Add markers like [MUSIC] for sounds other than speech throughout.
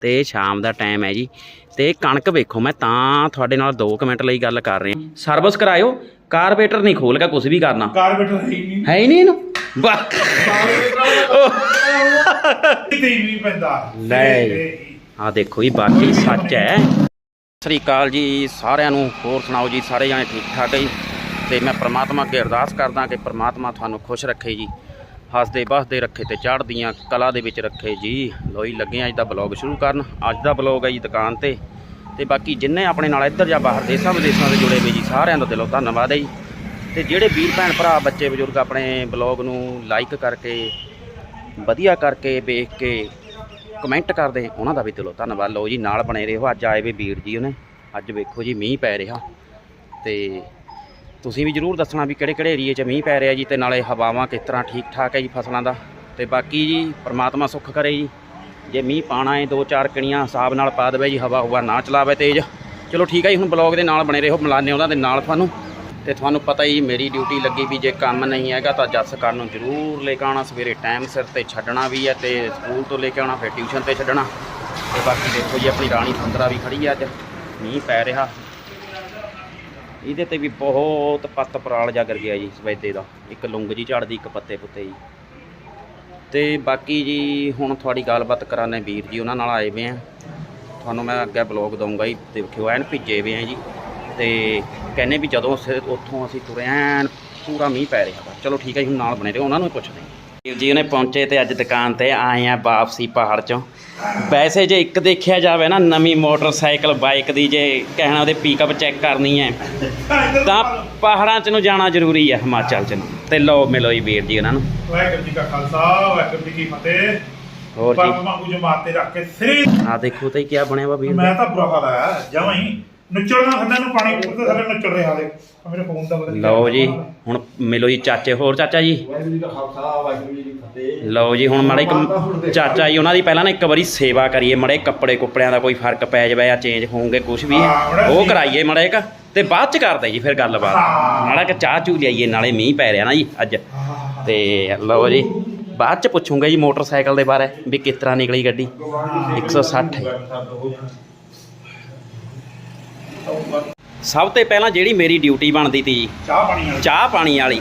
ਤੇ ਸ਼ਾਮ ਦਾ ਟਾਈਮ ਹੈ ਜੀ। ਤੇ ਕਣਕ ਵੇਖੋ ਮੈਂ ਤਾਂ ਤੁਹਾਡੇ ਨਾਲ 2 ਮਿੰਟ ਲਈ ਗੱਲ ਕਰ ਰਿਹਾ। ਸਰਵਿਸ ਕਰਾਇਓ ਕਾਰਬੇਟਰ ਨਹੀਂ ਖੋਲ ਕੇ ਕੁਝ ਵੀ ਕਰਨਾ। ਕਾਰਬੇਟਰ ਹੈ ਹੀ ਨਹੀਂ। ਹੈ ਹੀ ਨਹੀਂ ਇਹਨੂੰ? ਵਾਹ। ਕਿਤੇ ਨਹੀਂ ਪੈਂਦਾ। ਲੈ। ਆ ਦੇਖੋ ਜੀ ਬਾਕੀ ਸੱਚ ਹੈ। ਸ੍ਰੀ ਅਕਾਲ ਜੀ ਸਾਰਿਆਂ ਨੂੰ। ਹੋਰ ਸੁਣਾਓ ਜੀ ਸਾਰੇ ਜਾਣੇ ਠੀਕ ਠਾਕ ਹੈ ਜੀ। ਤੇ ਮੈਂ ਪ੍ਰਮਾਤਮਾ ਅੱਗੇ ਅਰਦਾਸ ਕਰਦਾ ਕਿ ਪ੍ਰਮਾਤਮਾ ਤੁਹਾਨੂੰ ਖੁਸ਼ ਰੱਖੇ ਜੀ। ਹੱਸਦੇ ਬਸਦੇ ਰੱਖੇ ਤੇ ਚੜ੍ਹਦੀਆਂ ਕਲਾ ਦੇ ਵਿੱਚ ਰੱਖੇ ਜੀ। ਲੋਈ ਲੱਗੇ ਅੱਜ ਦਾ ਬਲੌਗ ਸ਼ੁਰੂ ਕਰਨ। ਅੱਜ ਦਾ ਬਲੌਗ ਹੈ ਜੀ ਦੁਕਾਨ ਤੇ। ਤੇ ਬਾਕੀ ਜਿੰਨੇ ਆਪਣੇ ਨਾਲ ਇੱਧਰ ਜਾਂ ਬਾਹਰ ਦੇਸ਼ਾਂ ਵਿਦੇਸ਼ਾਂ ਦੇ ਜੁੜੇ ਹੋਏ ਜੀ, ਸਾਰਿਆਂ ਦਾ ਦਿਲੋਂ ਧੰਨਵਾਦ ਹੈ ਜੀ। ਤੇ ਜਿਹੜੇ ਵੀਰ ਭੈਣ ਭਰਾ, ਬੱਚੇ, ਬਜ਼ੁਰਗ ਆਪਣੇ ਬਲੌਗ ਨੂੰ ਲਾਈਕ ਕਰਕੇ, ਵਧੀਆ ਕਰਕੇ ਵੇਖ ਕੇ ਕਮੈਂਟ ਕਰਦੇ, ਉਹਨਾਂ ਦਾ ਵੀ ਦਿਲੋਂ ਧੰਨਵਾਦ। ਲਓ ਜੀ, ਨਾਲ ਬਣੇ ਰਹੋ। ਅੱਜ ਆਏ ਵੇ ਵੀਰ ਜੀ ਉਹਨੇ। ਅੱਜ ਵੇਖੋ ਜੀ, ਮੀਂਹ ਪੈ ਰਿਹਾ। ਤੇ ਤੁਸੀਂ ਵੀ ਜਰੂਰ ਦੱਸਣਾ ਵੀ ਕਿਹੜੇ ਕਿਹੜੇ ਏਰੀਏ 'ਚ ਮੀਂਹ ਪੈ ਰਿਹਾ ਜੀ ਤੇ ਨਾਲੇ ਹਵਾਵਾਂ ਕਿਸ ਤਰ੍ਹਾਂ ਠੀਕ ਠਾਕ ਹੈ ਜੀ ਫਸਲਾਂ ਦਾ। ਤੇ ਬਾਕੀ ਜੀ ਪਰਮਾਤਮਾ ਸੁੱਖ ਕਰੇ ਜੀ। ਜੇ ਮੀਂਹ ਪਾਣਾ ਹੈ ਦੋ ਚਾਰ ਕਣੀਆਂ ਹਿਸਾਬ ਨਾਲ ਪਾ ਦੇਵੇ ਜੀ, ਹਵਾ ਹਵਾ ਨਾ ਚਲਾਵੇ ਤੇਜ਼। ਚਲੋ ਠੀਕ ਹੈ ਜੀ, ਹੁਣ ਬਲੌਗ ਦੇ ਨਾਲ ਬਣੇ ਰਹੋ, ਮਿਲਾਨੇ ਉਹਨਾਂ ਦੇ ਨਾਲ ਤੁਹਾਨੂੰ। ਤੇ ਤੁਹਾਨੂੰ ਪਤਾ ਹੀ ਮੇਰੀ ਡਿਊਟੀ ਲੱਗੀ ਵੀ ਜੇ ਕੰਮ ਨਹੀਂ ਹੈਗਾ ਤਾਂ ਜੱਸ ਕਰਨ ਨੂੰ ਜ਼ਰੂਰ ਲੈ ਕੇ ਆਉਣਾ, ਸਵੇਰੇ ਟਾਈਮ ਸਿਰ ਤੇ ਛੱਡਣਾ ਵੀ ਹੈ ਤੇ ਸਕੂਲ ਤੋਂ ਲੈ ਕੇ ਆਉਣਾ, ਫਿਰ ਟਿਊਸ਼ਨ ਤੇ ਛੱਡਣਾ। ਤੇ ਬਾਕੀ ਦੇਖੋ ਜੀ, ਆਪਣੀ ਰਾਣੀ ਸੁੰਦਰਾ ਵੀ ਖੜੀ ਹੈ ਅੱਜ। ਮੀਂਹ ਪੈ ਰਿਹਾ। ਇਹਦੇ ਤੇ ਵੀ ਬਹੁਤ ਪੱਤ ਪਰਾਲ ਜਾ ਕਰ ਗਿਆ ਜੀ ਸਵੇਦੇ ਦਾ। ਇੱਕ ਲੁੰਗ ਜੀ ਝੜਦੀ, ਇੱਕ ਪੱਤੇ ਪੁੱਤੇ ਜੀ। ਤੇ ਬਾਕੀ ਜੀ ਹੁਣ ਤੁਹਾਡੀ ਗੱਲਬਾਤ ਕਰਾਨੇ ਵੀਰ ਜੀ, ਉਹਨਾਂ ਨਾਲ ਆਏ ਵੇ ਆ ਤੁਹਾਨੂੰ ਮੈਂ ਅੱਗੇ ਬਲੌਗ ਦਊਂਗਾ ਜੀ, ਦੇਖਿਓ, ਐਨ ਭਿੱਜੇ ਵੇ ਆ ਜੀ। ਤੇ ਕਹਿੰਨੇ ਵੀ ਜਦੋਂ ਅਸੀਂ ਉੱਥੋਂ ਅਸੀਂ ਤੁਰੇ ਐਨ ਪੂਰਾ ਮੀਂਹ ਪੈ ਰਿਹਾ ਵਾ। ਚਲੋ ਠੀਕ ਹੈ ਜੀ, ਹੁਣ ਨਾਲ ਬਣੇ ਰਹੋ, ਉਹਨਾਂ ਨੂੰ ਵੀ ਪੁੱਛਦੇ ਵੀਰ ਜੀ ਉਹਨੇ ਪਹੁੰਚੇ ਤੇ ਅੱਜ ਦੁਕਾਨ ਤੇ ਆਏ ਆ ਵਾਪਸੀ ਪਹਾੜ ਚੋਂ। ਵੈਸੇ ਜੇ ਇੱਕ ਦੇਖਿਆ ਜਾਵੇ ਨਾ ਨਵੀਂ ਮੋਟਰਸਾਈਕਲ ਬਾਈਕ ਦੀ ਜੇ ਕਹਿਣਾ ਉਹਦੇ ਪਿਕਅਪ ਚੈੱਕ ਕਰਨੀ ਹੈ ਤਾਂ ਪਹਾੜਾਂ 'ਚ ਨੂੰ ਜਾਣਾ ਜ਼ਰੂਰੀ ਹੈ ਹਿਮਾਚਲ 'ਚ ਨੂੰ। ਤੇ ਲਓ ਮਿਲੋ ਜੀ ਵੀਰ ਜੀ ਉਹਨਾਂ ਨੂੰ। ਵਾਹਿਗੁਰੂ ਜੀ ਕਾ ਖਾਲਸਾ ਵਾਹਿਗੁਰੂ ਜੀ ਕੀ ਫਤਿਹ। ਹੋਰ ਜੀ? ਮੰਗੂ ਜਮਾਤ ਤੇ ਰੱਖ ਕੇ ਸ੍ਰੀ ਆ ਦੇਖੋ ਤੇ ਕੀ ਬਣਿਆ ਵਾ ਵੀਰ ਮੈਂ ਤਾਂ ਬੁਰਾ ਹਾਲ ਆਇਆ ਜਮਾਂ ਹੀ ਨੁੱਚੜਨਾ ਥੱਲੇ ਨੂੰ ਪਾਣੀ ਉੱਤੇ ਥੱਲੇ ਨੁੱਚੜ ਰਿਹਾ ਦੇ ਮੇਰੇ ਫੋਨ ਦਾ ਪਤਾ ਲਓ ਜੀ ਹਾਲ। ਹੁਣ ਮਿਲੋ ਜੀ ਚਾਚੇ ਹੋਰ ਚਾਚਾ ਜੀ? ਵਾਹਿਗੁਰੂ ਜੀ ਕਾ ਖਾਲਸਾ ਵਾਹਿਗੁਰੂ ਜੀ ਕੀ ਫਤਿਹ। ਲਓ ਜੀ ਹੁਣ ਮਾੜੇ ਇੱਕ ਚਾਚਾ ਜੀ ਉਹਨਾਂ ਦੀ ਪਹਿਲਾਂ ਨਾ ਇੱਕ ਵਾਰੀ ਸੇਵਾ ਕਰੀਏ ਮੜੇ ਕੱਪੜੇ ਕੁੱਪੜਿਆਂ ਦਾ ਕੋਈ ਫ਼ਰਕ ਪੈ ਜਾਵੇ ਜਾਂ ਚੇਂਜ ਹੋਣਗੇ ਕੁਝ ਵੀ ਉਹ। ਕਰਾਈਏ ਮੜਾ ਇੱਕ ਤੇ ਬਾਅਦ ਚ ਕਰਦੇ ਜੀ ਫਿਰ ਗੱਲਬਾਤ। ਮਾੜਾ ਕਿ ਚਾਹ ਚੂ ਲਿਆਈਏ ਨਾਲੇ ਮੀਂਹ ਪੈ ਰਿਹਾ ਨਾ ਜੀ ਅੱਜ। ਤੇ ਲਓ ਜੀ ਬਾਅਦ ਚ ਪੁੱਛੂੰਗਾ ਜੀ ਮੋਟਰਸਾਈਕਲ ਦੇ ਬਾਰੇ ਵੀ ਕਿਸ ਤਰ੍ਹਾਂ ਨਿਕਲੀ ਗੱਡੀ? 160 ਹੈ। ਸਭ ਤੋਂ ਪਹਿਲਾਂ ਜਿਹੜੀ ਮੇਰੀ ਡਿਊਟੀ ਬਣਦੀ ਤੀ ਜੀ ਚਾਹ ਪਾਣੀ ਵਾਲੀ। ਚਾਹ ਪਾਣੀ ਵਾਲੀ।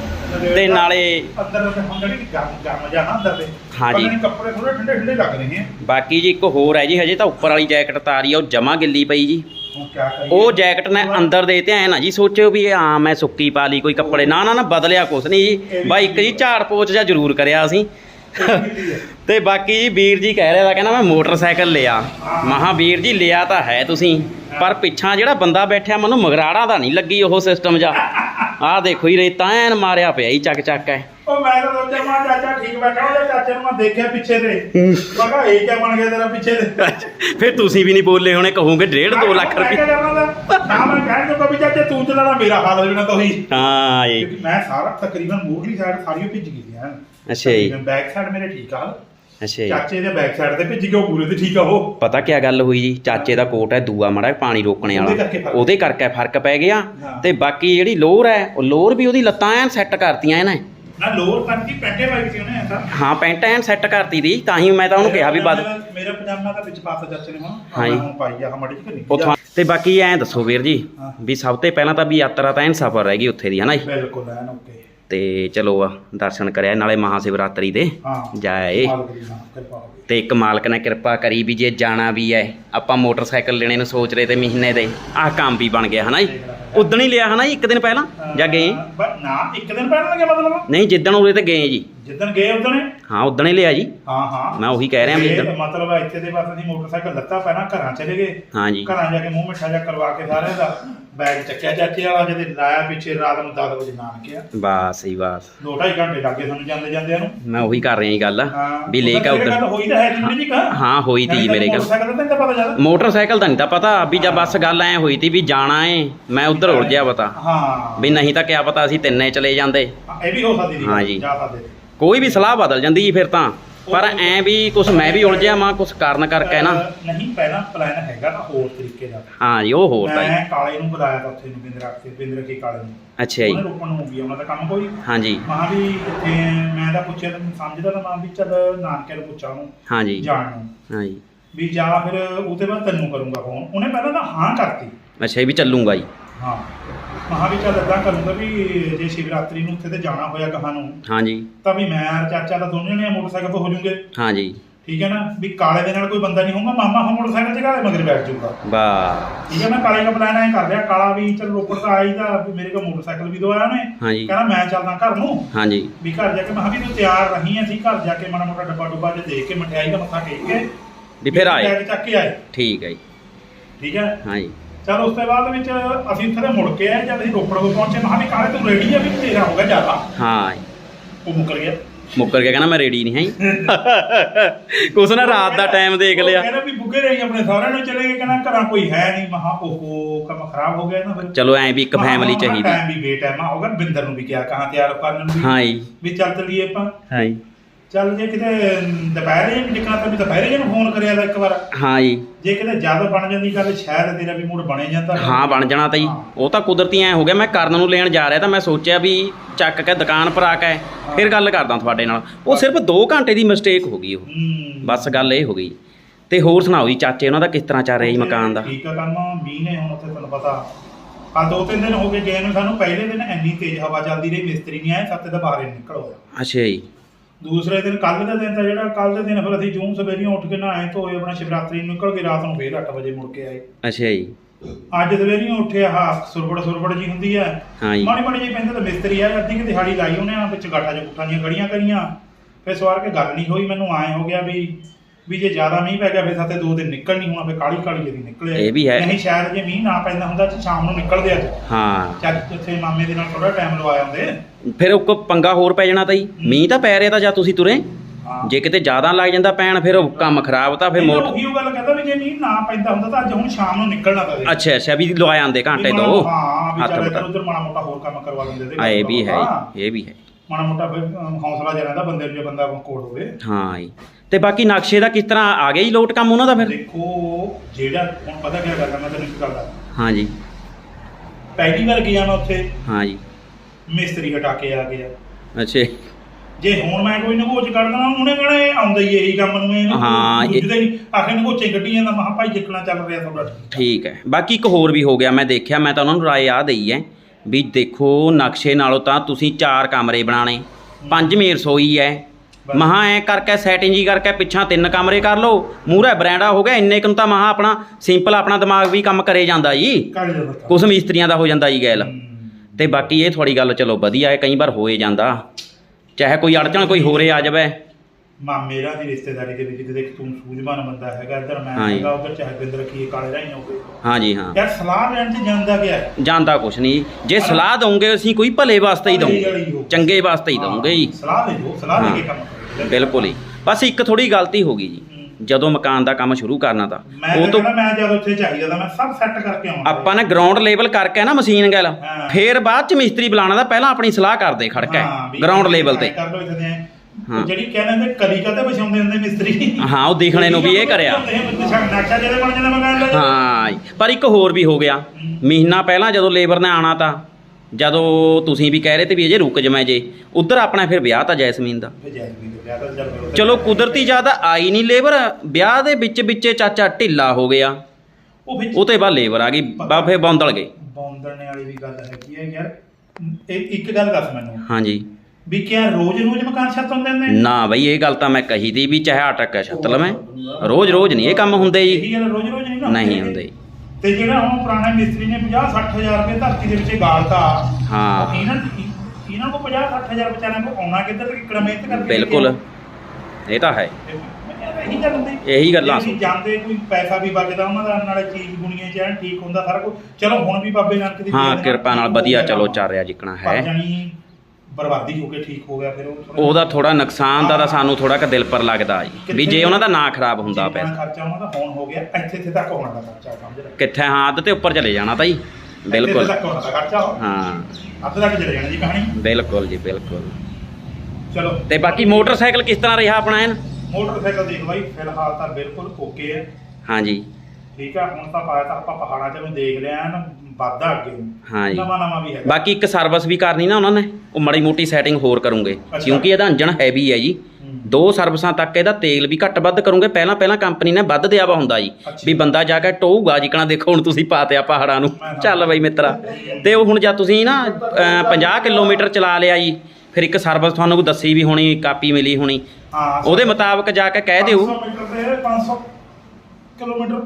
ਤੇ ਨਾਲੇ ਅੰਦਰ ਤੇ ਹੁਣ ਜਿਹੜੀ ਗਰਮ ਗਰਮ ਜਾ ਨਾ ਅੰਦਰ ਦੇ ਹਾਂ ਜੀ। ਪਤਾ ਨੀ ਕੱਪੜੇ ਥੋੜੇ ਠੰਡੇ ਠੰਡੇ ਲੱਗ ਰਹੇ ਨੇ। ਬਾਕੀ ਜੀ ਇੱਕ ਹੋਰ ਹੈ ਜੀ ਹਜੇ ਤਾਂ ਉੱਪਰ ਵਾਲੀ ਜੈਕਟ ਤਾਰੀ ਆ ਉਹ ਜਮਾ ਗਿੱਲੀ ਪਈ ਜੀ। ਹੁਣ ਕੀ ਕਰੀਏ? ਉਹ ਜੈਕਟ ਨੇ ਅੰਦਰ ਦੇ ਤੇ ਐ ਨਾ ਜੀ ਸੋਚਿਓ ਵੀ ਇਹ ਆ ਮੈਂ ਸੁੱਕੀ ਪਾ ਲਈ ਕੋਈ ਕੱਪੜੇ। ਨਾ ਨਾ ਨਾ ਬਦਲਿਆ ਕੁਛ ਨਹੀਂ ਜੀ। ਬਾਈ ਇੱਕ ਜੀ ਝਾੜ ਪੋਚ ਜਾਂ ਜ਼ਰੂਰ ਕਰਿਆ ਅਸੀਂ। ਤੇ ਬਾਕੀ ਜੀ ਵੀਰ ਜੀ ਕਹਿ ਰਿਹਾ ਕਹਿੰਦਾ ਮੈਂ ਮੋਟਰਸਾਈਕਲ ਲਿਆ। ਮਹਾ ਵੀਰ ਜੀ ਲਿਆ ਤਾਂ ਹੈ ਤੁਸੀਂ ਪਰ ਪਿੱਛਾਂ ਜਿਹੜਾ ਬੰਦਾ ਬੈਠਿਆ ਮੈਨੂੰ ਮਗਰਾੜਾ ਦਾ ਨਹੀਂ ਲੱਗੀ ਉਹ ਸਿਸਟਮ ਜਾ। ਆਹ ਦੇਖੋ ਜੀ ਰੇਤਾ ਐਨ ਮਾਰਿਆ ਪਿਆ ਜੀ ਚੱਕ ਚੱਕ ਐ ਉਹ ਮੈਂ ਤਾਂ ਸੋਚਿਆ ਮਾ ਚਾਚਾ ਠੀਕ ਬੈਠਾ ਉਹਦੇ ਚਾਚੇ ਨੂੰ ਮੈਂ ਦੇਖਿਆ ਪਿੱਛੇ ਤੇ। ਮੈਂ ਕਿਹਾ ਇਹ ਕਿਆ ਬਣ ਗਿਆ ਤੇਰਾ ਪਿੱਛੇ ਤੇ? ਫਿਰ ਤੁਸੀਂ ਵੀ ਨਹੀਂ ਬੋਲੇ ਹੋਣੇ ਕਹੋਗੇ 1.5 2 ਲੱਖ ਰੁਪਏ ਕਿਹਾ ਕਰਨਾ ਦਾ? ਨਾ ਮੈਂ ਕਹਿਣ ਜੋਗਾ ਵੀ ਚਾਚੇ ਤੂੰ ਚਲਾਣਾ ਮੇਰਾ ਹਾਲ ਹੋ ਜਾਣਾ ਤੋਹੀ। ਹਾਂ ਜੀ। ਕਿਉਂਕਿ ਮੈਂ ਸਾਰਾ ਤਕਰੀਬਨ ਮੂਰਲੀ ਸਾਈਡ ਸਾਰੀਆਂ ਭਿੱਜ ਗਈਆਂ ਅੱਛਾ ਜੀ। ਬੈਕ ਸਾਈਡ ਮੇਰੇ ਠੀਕ ਆ ਅੱਛਾ ਜੀ। ਚਾਚੇ ਦੇ ਬੈਕ ਸਾਈਡ ਤੇ ਭਿੱਜ ਗਏ ਉਹ ਪੂਰੇ ਤੇ ਠੀਕ ਆ ਉਹ। ਪਤਾ ਕੀ ਗੱਲ ਹੋਈ ਜੀ? ਚਾਚੇ ਦਾ ਕੋਟ ਹੈ ਦੂਆ ਮਾੜਾ ਪਾਣੀ ਰੋਕਣੇ ਉਹਦੇ ਵਾਲਾ। ਫ਼ਰਕ। ਉਹਦੇ ਕਰਕੇ ਫ਼ਰਕ ਪੈ ਗਿਆ। ਹਾਂ। ਤੇ ਬਾਕੀ ਜਿਹੜੀ ਲੋਅਰ ਹੈ ਉਹ ਲੋਅਰ ਵੀ ਉਹਦੀ ਲੱਤਾਂ ਐਨ ਸੈੱਟ ਕਰਤੀਆਂ ਇਹਨੇ। ਨਾ ਲੋਅਰ ਤੱਕ ਦੀ ਪੈਂਟੇ ਪਾਈ ਸੀ ਉਹਨੇ ਐਸਾ। ਹਾਂ ਪੈਂਟ ਐਨ ਸੈੱਟ ਕਰਤੀ ਦੀ। ਤਾਂ ਹੀ ਮੈਂ ਤਾਂ ਉਹਨੂੰ ਕਿਹਾ ਵੀ ਵੱਧ। ਮੇਰਾ- ਮੇਰਾ ਪਜਾਮਾ ਤਾਂ ਵਿੱਚ ਪਾਸਾ ਚਾਚੇ ਨੇ ਹੁਣ। ਹਾਂ ਜੀ। ਮੈਂ ਹੁਣ ਪਾਈ ਆ ਮੜੀ ਚ ਉਥੋਂ ਤੇ ਬਾਕੀ ਐਂ ਦੱਸੋ ਵੀਰ ਜੀ ਹਾਂ। ਵੀ ਸਭ ਤੋਂ ਪਹਿਲਾਂ ਤਾਂ ਵੀ ਯਾਤਰਾ ਤਾਂ ਐਨ ਸਫਰ ਰਹਿ ਗਈ ਉੱਥੇ ਦੀ ਹਨਾ ਜੀ? ਬਿਲਕੁਲ ਐਨ ਓਕੇ ਤੇ ਚਲੋ ਆ ਦਰਸ਼ਨ ਕਰਿਆ ਨਾਲੇ ਮਹਾ ਸ਼ਿਵਰਾਤਰੀ ਦੇ ਜਾਏ ਤੇ ਇੱਕ ਮਾਲਕ ਨੇ ਕਿਰਪਾ ਕਰੀ ਵੀ ਜੇ ਜਾਣਾ ਵੀ ਹੈ ਆਪਾਂ ਮੋਟਰਸਾਈਕਲ ਲੈਣੇ ਨੂੰ ਸੋਚ ਰਹੇ ਤੇ ਮਹੀਨੇ ਦੇ ਆਹ ਕੰਮ ਵੀ ਬਣ ਗਿਆ ਹਨਾ ਜੀ? ਉਦਣ ਹੀ ਲਿਆ ਹਨਾ ਜੀ ਇੱਕ ਦਿਨ ਪਹਿਲਾਂ? ਜਾਂ ਗਏ? ਨਾ ਇੱਕ ਦਿਨ ਪਹਿਲਾਂ ਲੱਗਿਆ ਮਤਲਬ? ਨਹੀਂ ਜਿੱਦਣ ਉਰੇ ਤੇ ਗਏ ਜੀ। ਜਿੱਦਣ ਗਏ ਉਦਣ? ਹਾਂ ਉਦਣ ਹੀ ਲਿਆ ਜੀ। ਹਾਂ ਹਾਂ। ਮੈਂ ਉਹੀ ਕਹਿ ਰਿਹਾ ਵੀ ਇੱਧਰ- ਮਤਲਬ ਇੱਥੇ ਦੇ ਪਾਸੇ ਦੀ ਮੋਟਰਸਾਈਕਲ ਲੱਤਾ ਪਹਿਲਾਂ ਘਰਾਂ ਚਲੇ ਗਏ। ਹਾਂ ਜੀ। ਘਰਾਂ ਜਾ ਕੇ ਮੂੰਹ ਮਿੱਠਾ ਜਾ ਕਰਵਾ ਕੇ ਸਾਰਿਆਂ ਦਾ। ਬੈਗ ਚੱਕਿਆ ਚਾਚੇ ਵਾਲਾ ਜਿਹਦੇ ਲਾਇਆ ਪਿੱਛੇ ਰਾਤ ਨੂੰ 10 ਵਜੇ ਨਾਨਕੇ ਆ। ਬਸ ਹੀ ਬਸ। ਦੋ ਢਾਈ ਘੰਟੇ ਲੱਗੇ ਸਾਨੂੰ ਜਾਂਦੇ ਜਾਂਦਿਆਂ ਨੂੰ। ਮੈਂ ਉਹੀ ਕਰ ਰਿਹਾ ਜੀ ਗੱਲ। ਹਾਂ ਵੀ ਲੈ ਕੇ ਉਧਰ ਹੋਈ ਤਾਂ ਹੈ ਕਾ ਹੋਈ ਤੀ ਜੀ ਮੇਰੇ ਗੱਲ ਮੋਟਰਸਾਈਕਲ ਦਾ ਤਾਂ ਪਤਾ ਜ਼ਿਆਦਾ ਮੋਟਰਸਾਈਕਲ ਦਾ ਨਹੀਂ ਤਾਂ ਪਤਾ ਵੀ ਜਾਂ ਬਸ ਗੱਲ ਐ ਹੋਈ ਤੀ ਵੀ ਜਾਣਾ ਏ ਮੈਂ ਉਧਰ ਉਲਝਿਆ ਪਤਾ। ਹਾਂ। ਵੀ ਨਹੀਂ ਤਾਂ ਕਿਆ ਪਤਾ ਅਸੀਂ ਤਿੰਨੇ ਚਲੇ ਜਾਂਦੇ। ਇਹ ਵੀ ਹੋ ਸਕਦੀ ਹਾਂ ਜੀ। ਜਾ ਸਕਦੇ। ਕੋਈ ਵੀ ਸਲਾਹ ਬਦਲ ਜਾਂਦੀ ਜੀ ਫਿਰ ਤਾਂ। ਪਰ ਐ ਵੀ ਕੁਛ ਮੈਂ ਵੀ ਉਲਝਿਆ ਮਾਂ ਕੁਛ ਕਾਰਨ ਕਰਕੇ ਨਾ। ਨਹੀਂ ਪਹਿਲਾਂ ਪਲਾਨ ਹੈਗਾ ਤਾਂ ਹੋਰ ਤਰੀਕੇ ਦਾ। ਹਾਂ ਜੀ ਉਹ ਹੋਰ ਤਾਂ ਜੀ। ਮੈਂ ਕਾਲੇ ਨੂੰ ਬੁਲਾਇਆ ਤਾਂ ਉੱਥੇ ਨੂੰ ਬਿੰਦਰਾ ਕੇ ਬਿੰਦਰ ਕੇ ਕਾਲੇ ਨੂੰ। ਅੱਛਾ ਜੀ। ਉਹਨੇ ਰੋਕਣ ਨੂੰ ਹੋ ਗਿਆ ਉਹਨਾਂ ਦਾ ਕੰਮ ਕੋਈ। ਹਾਂ ਜੀ। ਮਾਂ ਵੀ ਇੱਥੇ ਮੈਂ ਤਾਂ ਪੁੱਛਿਆ ਤਾਂ ਸਮਝਦਾ ਤਾਂ ਮਾਂ ਵੀ ਚੱਲ ਨਾਨਕੇ ਨੂੰ ਪੁੱਛਾਂ ਉਹਨੂੰ ਹਾਂ ਜੀ। ਜਾਣ ਨੂੰ। ਹਾਂ ਜੀ। ਵੀ ਜਾਂ ਫਿਰ ਉਹਦੇ ਬਾਅਦ ਤੈਨੂੰ ਕਰੂੰਗਾ ਫੋਨ ਉਹਨੇ ਪਹਿਲਾਂ ਤਾਂ ਹਾਂ ਕਰਤੀ। ਅੱਛਾ ਇਹ ਵੀ ਚੱਲੂਗਾ ਜੀ। ਹਾਂ। ਮਹਾ ਵੀ ਚੱਲ ਏਦਾਂ ਕਰੂੰਗਾ ਵੀ ਜੇ ਸ਼ਿਵਰਾਤਰੀ ਨੂੰ ਉੱਥੇ ਤੇ ਜਾਣਾ ਹੋਇਆ ਕਹਾਂ ਨੂੰ ਹਾਂਜੀ। ਤਾਂ ਵੀ ਮੈਂ ਚਾਚਾ ਤਾਂ ਦੋਨੇ ਨੇ ਮੋਟਰਸਾਈਕਲ ਤੋਂ ਹੋ ਜੂਗੇ। ਹਾਂਜੀ। ਠੀਕ ਹੈ ਨਾ? ਵੀ ਕਾਲੇ ਦੇ ਨਾਲ ਕੋਈ ਬੰਦਾ ਨਹੀਂ ਹੋਊਗਾ ਮਾਮਾ ਹੋ ਮੋਟਰਸਾਈਕਲ ਤੇ ਕਾਲੇ ਮਗਰ ਬੈਠ ਜਾਊਗਾ ਵਾਹ। ਠੀਕ ਹੈ ਮੈਂ ਕਾਲੇ ਦਾ ਪਲਾਨ ਐ ਕਰ ਲਿਆ ਕਾਲਾ ਵੀ ਚਲ ਰੋਪੜ ਤਾਂ ਆਈ ਤਾਂ ਵੀ ਮੇਰੇ ਕੋਲ ਮੋਟਰਸਾਈਕਲ ਵੀ ਦਵਾਇਆ ਹਾਂਜੀ। ਕਹਿੰਦਾ ਮੈਂ ਚੱਲਦਾ ਘਰ ਨੂੰ। ਹਾਂਜੀ। ਵੀ ਘਰ ਜਾ ਕੇ ਮੈਂ ਕਿਹਾ ਵੀ ਤੂੰ ਤਿਆਰ ਰਹੀ ਅਸੀਂ ਘਰ ਜਾ ਕੇ ਮਾੜਾ ਮੋਟਾ ਡੱਬਾ ਡੁੱਬਾ ਜੇ ਦੇਖ ਕੇ ਮਠਿਆਈ ਦਾ ਮੱਥਾ ਟੇਕ ਕੇ ਵੀ ਫਿਰ ਆਏ। ਬੈਗ ਚੱਕ ਕੇ ਆਏ। ਠੀਕ ਹੈ ਜੀ। ਠੀਕ ਹੈ? ਹਾਂਜੀ। ਚਲ ਉਸ ਤੋਂ ਬਾਅਦ ਵਿੱਚ ਅਸੀਂ ਦੇ ਮੁੜ ਕੇ ਆਏ ਜਦ ਅਸੀਂ ਰੋਪੜ ਕੋਲ ਪਹੁੰਚੇ ਮੈਂ ਕਿਹਾ ਵੀ ਕਾਲੇ ਤੂੰ ਰੈਡੀ ਆ ਵੀ ਤੇਰਾ ਹੋ ਗਿਆ ਜ਼ਿਆਦਾ। ਹਾਂ। ਉਹ ਮੁੱਕਰ ਗਿਆ। ਮੁੱਕਰ ਕੇ ਕਹਿੰਦਾ ਮੈਂ ਰੈਡੀ ਨਹੀਂ ਹਾਂ ਕੁਛ ਨਾ ਰਾਤ ਦਾ ਟਾਈਮ ਦੇਖ ਲਿਆ। ਕਹਿੰਦਾ ਵੀ ਬੁੱਗੇ ਰਹੀ ਆਪਣੇ ਸਹੁਰਿਆਂ ਨੂੰ ਚਲੇ ਗਏ ਕਹਿੰਦਾ ਘਰਾਂ ਕੋਈ ਹੈ ਨਹੀਂ। ਮਹਾ ਓਹੋ ਕੰਮ ਖਰਾਬ ਹੋ ਗਿਆ ਨਾ ਫਿਰ ਚਲੋ ਐਂ ਵੀ ਇੱਕ ਫੈਮਿਲੀ ਚਾਹੀਦੀ। ਟਾਈਮ ਵੀ ਬੇਟਾਈਮ ਹੋ। ਗਿਆ ਬਿੰਦਰ ਨੂੰ ਵੀ ਕਿਹਾ ਕਹਾਂ ਤਿਆਰ ਕਰਨ ਨੂੰ ਹਾਂ ਜੀ। ਵੀ ਚੱਲ ਚਲੀਏ ਆਪਾਂ। ਹਾਂ ਜੀ। ਚੱਲ ਜੇ ਕਿਤੇ ਦੁਪਹਿਰੇ ਵੀ ਨਿਕਲਣਾ ਤਾਂ ਵੀ ਦੁਪਹਿਰੇ ਜਿਹਨੂੰ ਫੋਨ ਕਰਿਆ ਦਾ ਇੱਕ ਵਾਰ। ਹਾਂ ਜੀ। ਜੇ ਕਿਤੇ ਜ਼ਿਆਦਾ ਬਣ ਜਾਂਦੀ ਗੱਲ ਸ਼ਾਇਦ ਤੇਰਾ ਵੀ ਮੂਡ ਬਣੇ ਜਾਂਦਾ। ਹਾਂ ਬਣ ਜਾਣਾ ਤਾਂ ਜੀ। ਉਹ ਤਾਂ ਕੁਦਰਤੀ ਐ ਹੋ ਗਿਆ ਮੈਂ ਕਰਨ ਨੂੰ ਲੈਣ ਜਾ ਰਿਹਾ ਤਾਂ ਮੈਂ ਸੋਚਿਆ ਵੀ ਚੱਕ ਕੇ ਦੁਕਾਨ ਪਰ ਆ ਕੇ ਫਿਰ ਗੱਲ ਕਰਦਾ ਤੁਹਾਡੇ ਨਾਲ। ਉਹ ਸਿਰਫ 2 ਘੰਟੇ ਦੀ ਮਿਸਟੇਕ ਹੋ ਗਈ ਉਹ। ਬਸ ਗੱਲ ਇਹ ਹੋ ਗਈ। ਤੇ ਹੋਰ ਸੁਣਾਓ ਜੀ ਚਾਚੇ ਉਹਨਾਂ ਦਾ ਕਿਸ ਤਰ੍ਹਾਂ ਚੱਲ ਰਿਹਾ ਜੀ ਮਕਾਨ ਦਾ? ਠੀਕ ਆ ਕੰਮ ਮੀਂਹ ਨੇ ਹੁਣ ਉੱਥੇ ਤੁਹਾਨੂੰ ਪਤਾ। ਆ ਦੋ ਤਿੰਨ ਦਿਨ ਹੋ ਗਏ ਗਏ ਨੂੰ ਸਾਨੂੰ ਪਹਿਲੇ ਦਿਨ ਇੰਨੀ ਤੇਜ਼ ਹਵਾ ਚੱਲਦੀ ਰਹੀ ਮਿਸਤਰੀ ਨਹੀਂ ਆਏ ਸੱਤੇ ਦਾ ਬਾਹਰ ਹੀ ਨਿਕਲ ਹੋਇਆ ਅੱਛਾ ਜੀ। ਦੂਸਰੇ ਦਿਨ ਕੱਲ ਦਾ ਦਿਨ ਤਾਂ ਜਿਹੜਾ ਕੱਲ ਦੇ ਦਿਨ ਫਿਰ ਅਸੀਂ ਜੂਮ ਸਵੇਰੀਆਂ ਉੱਠ ਕੇ ਨਹਾਏ ਧੋਏ ਆਪਣਾ ਸ਼ਿਵਰਾਤਰੀ ਨੂੰ ਨਿਕਲ ਕੇ ਰਾਤ ਨੂੰ ਫੇਰ 8 ਵਜੇ ਮੁੜ ਕੇ ਆਏ। ਅੱਛਾ ਜੀ। ਅੱਜ ਸਵੇਰੀਆਂ ਉੱਠੇ ਆਹ ਸੁਰਬੜ ਸੁਰਬੜ ਜੀ ਹੁੰਦੀ ਹੈ ਹਾਂ ਜੀ। ਮਾੜੀ ਮਾੜੀ ਜੀ ਪੈਂਦਾ ਤਾਂ ਮਿਸਤਰੀ ਆ ਅੱਧੀ ਕਿ ਦਿਹਾੜੀ ਲਾਈ ਉਹਨੇ ਆ ਵਿੱਚ ਗਾਠਾ ਜਿਹਾ ਪੁੱਠਾਂ ਦੀਆਂ ਖੜੀਆਂ ਕਰੀਆਂ। ਫਿਰ ਸਵਾਰ ਕੇ ਗੱਲ ਨਹੀਂ ਹੋਈ ਮੈਨੂੰ ਆਏ ਹੋ ਗਿਆ ਵੀ ਵੀ ਜੇ ਜ਼ਿਆਦਾ ਮੀਂਹ ਪੈ ਗਿਆ ਫਿਰ ਸਾਤੇ ਦੋ ਦਿਨ ਨਿਕਲ ਨਹੀਂ ਹੋਣਾ ਫਿਰ ਕਾਲੀ ਕਾਲੀ ਜਿਹੀ ਨਿਕਲੇ। ਇਹ ਵੀ ਹੈ। ਨਹੀਂ ਸ਼ਾਇਦ ਜੇ ਮੀਂਹ ਨਾ ਪੈਂਦਾ ਹੁੰਦਾ ਤਾਂ ਸ਼ਾਮ ਨੂੰ ਨਿਕਲਦੇ ਅੱਜ ਹਾਂ। ਚੱਲ ਉੱਥੇ ਮਾਮੇ ਦੇ ਨਾਲ ਥੋੜਾ ਟਾਈਮ ਲਵਾ ਆਉਂਦੇ ਫਿਰ ਉਹ ਕੋ ਪੰਗਾ ਹੋਰ ਪੈ ਜਾਣਾ ਤਾਂ ਜੀ ਮੀਂਹ ਤਾਂ ਪੈ ਰਿਹਾ ਤਾਂ ਜਾਂ ਤੁਸੀਂ ਤੁਰੇ? ਹਾਂ। ਜੇ ਕਿਤੇ ਜ਼ਿਆਦਾ ਲੱਗ ਜਾਂਦਾ ਪੈਣ ਫਿਰ ਉਹ ਕੰਮ ਖਰਾਬ ਤਾਂ ਫਿਰ ਮੋਟ ਉਹੀ ਉਹ ਗੱਲ ਕਹਿੰਦਾ ਵੀ ਜੇ ਮੀਂਹ ਨਾ ਪੈਂਦਾ ਹੁੰਦਾ ਤਾਂ ਅੱਜ ਹੁਣ ਸ਼ਾਮ ਨੂੰ ਨਿਕਲਣਾ ਤਾਂ ਅੱਛਾ ਅੱਛਾ ਵੀ ਲਵਾ ਆਂਦੇ ਘੰਟੇ ਵੀ ਦੋ ਮਾੜਾ- ਹਾਂ ਵੀ ਹੱਥ ਚੱਲ ਇੱਧਰ ਉੱਧਰ ਮਾੜਾ ਮੋਟਾ ਹੋਰ ਕੰਮ ਕਰਵਾ ਦਿੰਦੇ ਤੇ ਆ ਇਹ ਵੀ ਹੈ ਇਹ ਵੀ ਹੈ। ਮਾੜਾ ਮੋਟਾ ਫਿਰ ਅਮ, ਹੌਸਲਾ ਜਿਹਾ ਰਹਿੰਦਾ ਬੰਦੇ ਨੂੰ ਜੇ ਬੰਦਾ ਕੋਲ ਹੋਵੇ। ਹਾਂ ਜੀ। ਤੇ ਬਾਕੀ ਨਕਸ਼ੇ ਦਾ ਕਿਸ ਤਰ੍ਹਾਂ ਆ ਗਿਆ ਜੀ ਲੋਟ ਕੰਮ ਉਹਨਾਂ ਦਾ ਫਿਰ? ਦੇਖੋ ਜਿਹੜਾ ਹੁਣ ਪਤਾ ਕੀ ਆ ਮੈਂ ਤੈਨੂੰ ਇੱਕ ਗੱਲ ਦੱਸਦਾ ਹਾਂ ਜੀ। ਪਹਿਲੀ ਵਾਰ ਗਿਆ ਮੈਂ ਉੱਥੇ। ਹਾਂ ਜੀ। ਮਿਸਤਰੀ ਹਟਾ ਕੇ ਆ ਗਿਆ। ਅੱਛਾ। ਜੀ। ਜੇ ਹੁਣ ਮੈਂ ਕੋਈ ਨਗੋਚ ਕਰ ਦੇਣਾ ਉਹਨੇ ਕਹਿਣਾ ਇਹ ਆਉਂਦਾ ਹੀ ਇਹੀ ਕੰਮ ਨੂੰ ਇਹ ਹਾਂ, ਇਹ- ਹੀ ਨਹੀਂ। ਆਖੇ ਨਗੋਚੇ ਗੱਡੀ ਜਾਂਦਾ ਮਹਾ ਭਾਈ ਜਿੱਕਣਾ ਚੱਲ ਰਿਹਾ ਤੁਹਾਡਾ। ਠੀਕ ਹੈ। ਬਾਕੀ ਇੱਕ ਹੋਰ ਵੀ ਹੋ ਗਿਆ ਮੈਂ ਦੇਖਿਆ ਮੈਂ ਤਾਂ ਉਹਨਾਂ ਨੂੰ ਰਾਏ ਆ ਦਈ ਹੈ ਵੀ ਦੇਖੋ ਨਕਸ਼ੇ ਨਾਲੋਂ ਤਾਂ ਤੁਸੀਂ ਚਾਰ ਕਮਰੇ ਬਣਾਣੇ ਪੰਜਵੀਂ ਰਸੋਈ ਹੈ। ਮਹਾ ਐ ਕਰਕੇ ਸੈਟਿੰਗ ਜੀ ਕਰਕੇ ਪਿੱਛਾਂ ਤਿੰਨ ਕਮਰੇ ਕਰ ਲਓ ਮੂਹਰੇ ਬਰੈਂਡਾ ਹੋ ਗਿਆ ਇੰਨੇ ਕੁ ਨੂੰ ਤਾਂ ਮਹਾ ਆਪਣਾ ਸਿੰਪਲ ਆਪਣਾ ਦਿਮਾਗ ਵੀ ਕੰਮ ਕਰੇ ਜਾਂਦਾ ਜੀ। ਕਰ। ਕੁਛ ਮਿਸਤਰੀਆਂ ਦਾ ਹੋ ਜਾਂਦਾ ਜੀ ਗੈਲ। ਤੇ ਬਾਕੀ ਇਹ ਥੋੜੀ ਗੱਲ ਚਲੋ ਵਧੀਆ ਹੈ ਕਈ ਵਾਰ ਹੋਏ ਜਾਂਦਾ। ਚਾਹੇ ਕੋਈ ਅੜਚਣ ਕੋਈ ਹੋਰੇ ਆ ਜਾਵੇ। ਮਾਂ ਮੇਰਾ ਰਿਸ਼ਤੇਦਾਰੀ ਦੇ ਵਿੱਚ ਦੇਖ ਤੂੰ ਸੂਝਵਾਨ ਬੰਦਾ ਹੈਗਾ ਇੱਧਰ ਮੈਂ ਹਾਂ ਜੀ। ਹੈਗਾ ਉਧਰ ਚਾਹੇ ਬਿੰਦਰ ਕੀ ਕਾਲੇ ਰਾਈ ਹੋਵੇ। ਹਾਂ ਜੀ ਹਾਂ। ਯਾਰ ਸਲਾਹ ਲੈਣ ਚ ਜਾਂਦਾ ਗਿਆ ਜਾਂਦਾ ਕੁਛ ਨਹੀਂ। ਜੇ ਸਲਾਹ ਦਊਂਗੇ ਅਸੀਂ ਕੋਈ ਭਲੇ ਵਾਸਤੇ ਹੀ ਹੋ। ਚੰਗੇ ਵਾਸਤੇ ਹੀ ਦਊਂਗੇ ਜੀ। ਸਲਾਹ ਦੇ ਦਿਓ ਸਲਾਹ ਦੇ ਕੇ। ਕੰਮ ਕਰੋ। ਬਿਲਕੁਲ ਹੀ। ਬਸ ਇੱਕ ਥੋੜੀ ਗਲਤੀ ਹੋ ਗਈ ਜੀ। ਜਦੋਂ ਮਕਾਨ ਦਾ ਕੰਮ ਸ਼ੁਰੂ ਕਰਨਾ ਤਾਂ। ਮੈਂ ਉਹ ਤਾਂ ਕਹਿੰਦਾ ਮੈਂ ਜਦ ਉੱਥੇ ਚਾਹੀਦਾ ਤਾਂ ਮੈਂ ਸਭ ਸੈੱਟ ਕਰਕੇ ਆਉਣਾ ਆਪਾਂ ਨੇ ਗਰਾਊਂਡ ਲੈਵਲ ਕਰਕੇ ਨਾ ਮਸ਼ੀਨ ਗੱਲ ਹਾਂ। ਫੇਰ ਬਾਅਦ ਚ ਮਿਸਤਰੀ ਬੁਲਾਣਾ ਦਾ ਪਹਿਲਾਂ ਆਪਣੀ ਸਲਾਹ ਕਰਦੇ ਖੜਕਾ ਹਾਂ, ਵੀ ਗਰਾਊਂਡ ਲੈਵਲ ਤੇ। ਕਰ ਲਓ ਇੱਥੇ ਦੇ। ਹਾਂ। ਉਹ ਜਿਹੜੀ ਕਹਿੰਦੇ ਨੇ ਕਲੀ ਕਾਤੇ ਵਿਛਾਉਂਦੇ ਹੁੰਦੇ ਮਿਸਤਰੀ। ਹਾਂ ਉਹ ਦੇਖਣੇ ਨੂੰ ਵੀ ਇਹ ਕਰਿਆ। ਨਕਸ਼ਾ ਜਿਹੜੇ ਬਣ ਜਾਂਦਾ ਮਕਾਨ ਦਾ। ਹਾਂ ਜੀ। ਪਰ ਇੱਕ ਹੋਰ ਵੀ ਹੋ ਗਿਆ। ਮਹੀਨਾ ਪਹਿਲਾਂ ਜਦੋਂ ਲੇਬਰ ਨੇ ਆਣਾ ਤਾਂ ਜਦੋਂ ਤੁਸੀਂ ਵੀ ਕਹਿ ਰਹੇ ਤੇ ਵੀ ਅਜੇ ਰੁਕ ਜਮੈ ਜੇ ਉਧਰ ਆਪਣਾ ਫਿਰ ਵਿਆਹ ਤਾਂ ਜੈਸਮੀਨ ਦਾ। ਫਿਰ ਚੱਲ ਫਿਰ ਕੁਦਰਤੀ ਜ਼ਿਆਦਾ ਆਈ ਨਹੀਂ ਲੇਬਰ ਵਿਆਹ ਦੇ ਵਿੱਚ ਵਿੱਚੇ ਚਾਚਾ ਢਿੱਲਾ ਹੋ ਗਿਆ। ਉਹ ਫਿਰ ਉਹ ਤੇ ਬਾਅਦ ਲੇਬਰ ਆ ਗਈ ਬਾ ਫੇ ਬੌਂਦਲ ਗਏ। ਬੌਂਦਣੇ ਵਾਲੀ ਵੀ ਗੱਲ ਹੈਗੀ ਹੈ ਯਾਰ। ਇਹ ਇੱਕ ਗੱਲ ਦੱਸ ਮੈਨੂੰ। ਹਾਂਜੀ। ਵੀ ਕਿਆ ਰੋਜ਼ ਰੋਜ਼ ਮਕਾਨ ਛੱਤ ਹੁੰਦੇ ਨੇ? ਨਾ ਬਈ ਇਹ ਗੱਲ ਤਾਂ ਮੈਂ ਕਹੀ ਦੀ ਵੀ ਚਾਹੇ ਅਟਕ ਛੱਤ ਲਵੇਂ। ਰੋਜ਼ ਰੋਜ਼ ਨਹੀਂ ਇਹ ਕੰਮ ਹੁੰਦੇ ਜੀ। ਇਹੀ ਗੱਲ ਰੋਜ਼ ਰੋਜ਼ ਨਹੀਂ ਨਾ ਨਹੀਂ ਹੁੰਦੇ। ਤੇ ਜਿਹੜਾ ਹੁਣ ਪੁਰਾਣੇ ਮਿਸਤਰੀ ਨੇ 50 60000 ਰੁਪਏ ਧਰਤੀ ਦੇ ਵਿੱਚ ਗਾਲਤਾ ਹਾਂ। ਇਹਨਾਂ ਇਹਨਾਂ ਕੋ 50 60000 ਵਿਚਾਰਿਆਂ ਕੋ ਆਉਣਾ ਕਿੱਧਰ ਤੇ ਕਿਹੜਾ ਮਿਹਨਤ ਕਰਕੇ ਬਿਲਕੁਲ ਇਹ ਤਾਂ ਹੈ। ਇਹੀ ਗੱਲ ਹੁੰਦੀ। ਇਹੀ ਗੱਲਾਂ ਜੇ ਅਸੀਂ ਜਾਂਦੇ ਕੋਈ ਪੈਸਾ ਵੀ ਬਚਦਾ ਉਹਨਾਂ ਦਾ ਨਾਲੇ ਚੀਜ਼ ਗੁਣੀਆਂ ਚ ਐਨ ਠੀਕ ਹੁੰਦਾ ਸਾਰਾ ਕੁਝ ਚਲੋ ਹੁਣ ਵੀ ਬਾਬੇ ਨਾਨਕ ਦੀ ਹਾਂ ਕਿਰਪਾ ਨਾਲ ਵਧੀਆ ਹੋ ਚਲੋ ਚੱਲ ਰਿਹਾ ਜਿੱਕਣਾ ਪਰ ਹੈ। ਜਾਣੀ। ਬਰਬਾਦੀ ਹੋ ਕੇ ਠੀਕ ਹੋ ਗਿਆ ਫਿਰ ਉਹ ਥੋੜ੍ਹਾ- ਉਹਦਾ ਥੋੜਾ ਨੁਕਸਾਨ ਦਾ ਤਾਂ ਸਾਨੂੰ ਥੋੜਾ ਕ ਦਿਲ ਪਰ ਲੱਗਦਾ ਜੀ। ਵੀ ਜੇ ਉਹਨਾਂ ਦਾ ਨਾਂ ਖਰਾਬ ਹੁੰਦਾ ਜਿੰਨਾ ਪਿਆ। ਖਰਚਾ ਉਹਨਾਂ ਦਾ ਹੁਣ ਹੋ ਗਿਆ ਇੱਥੇ ਇੱਥੇ ਤੱਕ ਹੋਣਾ ਦਾ ਖਰਚਾ ਸਮਝ ਲੈ ਕਿੱਥੇ ਹਾਂ ਅੱਧ ਤੇ ਉੱਪਰ ਚਲੇ ਜਾਣਾ ਤਾਂ ਜੀ ਇੱਥੇ ਬਿਲਕੁਲ। ਤੱਕ ਹੋਣਾ ਦਾ ਖਰਚਾ ਹਾਂ। ਅੱਧ ਤੱਕ ਚਲੇ ਜਾਣਾ ਜੀ ਕਹਾਣੀ। ਬਿਲਕੁਲ ਜੀ ਬਿਲਕੁਲ। ਚਲੋ। ਤੇ ਬਾਕੀ ਮੋਟਰਸਾਈਕਲ ਕਿਸ ਤਰ੍ਹਾਂ ਰਿਹਾ ਆਪਣਾ ਐਨ? ਮੋਟਰਸਾਈਕਲ ਦੇਖ ਬਾਈ ਫਿਲਹਾਲ ਤਾਂ ਬਿਲਕੁਲ ਓਕੇ ਹੈ। ਹਾਂਜੀ। ਠੀਕ ਆ ਹੁਣ ਤਾਂ ਪਾਇਆ ਤਾਂ ਆਪਾਂ ਪਹਾੜਾਂ 'ਚ ਨੂੰ ਦੇਖ ਲਿਆ ਨਾ ਵਾਧਾ ਅੱਗੇ ਨੂੰ। ਹਾਂ ਜੀ। ਨਵਾਂ ਨਵਾਂ ਵੀ ਹੈਗਾ। ਬਾਕੀ ਇੱਕ ਸਰਵਿਸ ਵੀ ਕਰਨੀ ਨਾ ਉਹਨਾਂ ਨੇ ਉਹ ਮੜੀ ਮੋਟੀ ਸੈਟਿੰਗ ਹੋਰ ਕਰੂੰਗੇ। ਅੱਛਾ। ਕਿਉਂਕਿ ਇਹਦਾ ਇੰਜਨ ਹੈਵੀ ਹੈ ਜੀ। ਹੂੰ। ਦੋ ਸਰਵਿਸਾਂ ਤੱਕ ਇਹਦਾ ਤੇਲ ਵੀ ਘੱਟ ਵੱਧ ਕਰੋਗੇ। ਪਹਿਲਾਂ ਪਹਿਲਾਂ ਕੰਪਨੀ ਨੇ ਵੱਧ ਦਿਆ ਵਾ ਹੁੰਦਾ ਜੀ। ਵੀ ਬੰਦਾ ਜਾ ਕੇ ਟੋਊਗਾ ਜਿਕਣਾ ਦੇਖੋ ਹੁਣ ਤੁਸੀਂ ਪਾਤਿਆ ਪਹਾੜਾਂ ਨੂੰ। ਚੱਲ ਬਈ ਮਿੱਤਰਾ। ਤੇ ਉਹ ਹੁਣ ਜਦ ਤੁਸੀਂ ਨਾ ਅਹ, 50 ਕਿਲੋਮੀਟਰ ਚਲਾ ਲਿਆ ਜੀ ਫਿਰ ਇੱਕ ਸਰਵਿਸ ਤੁਹਾਨੂੰ ਦੱਸੀ ਵੀ ਹੋਣੀ ਕਾਪੀ ਮਿਲੀ ਹੋਣੀ। ਹਾਂ ਉਹਦੇ ਮੁਤਾਬਕ ਜਾ ਕੇ ਕਹਿ ਦਿਓ। 500 ਮੀਟਰ ਤੇ 500 ਕਿਲੋਮੀਟਰ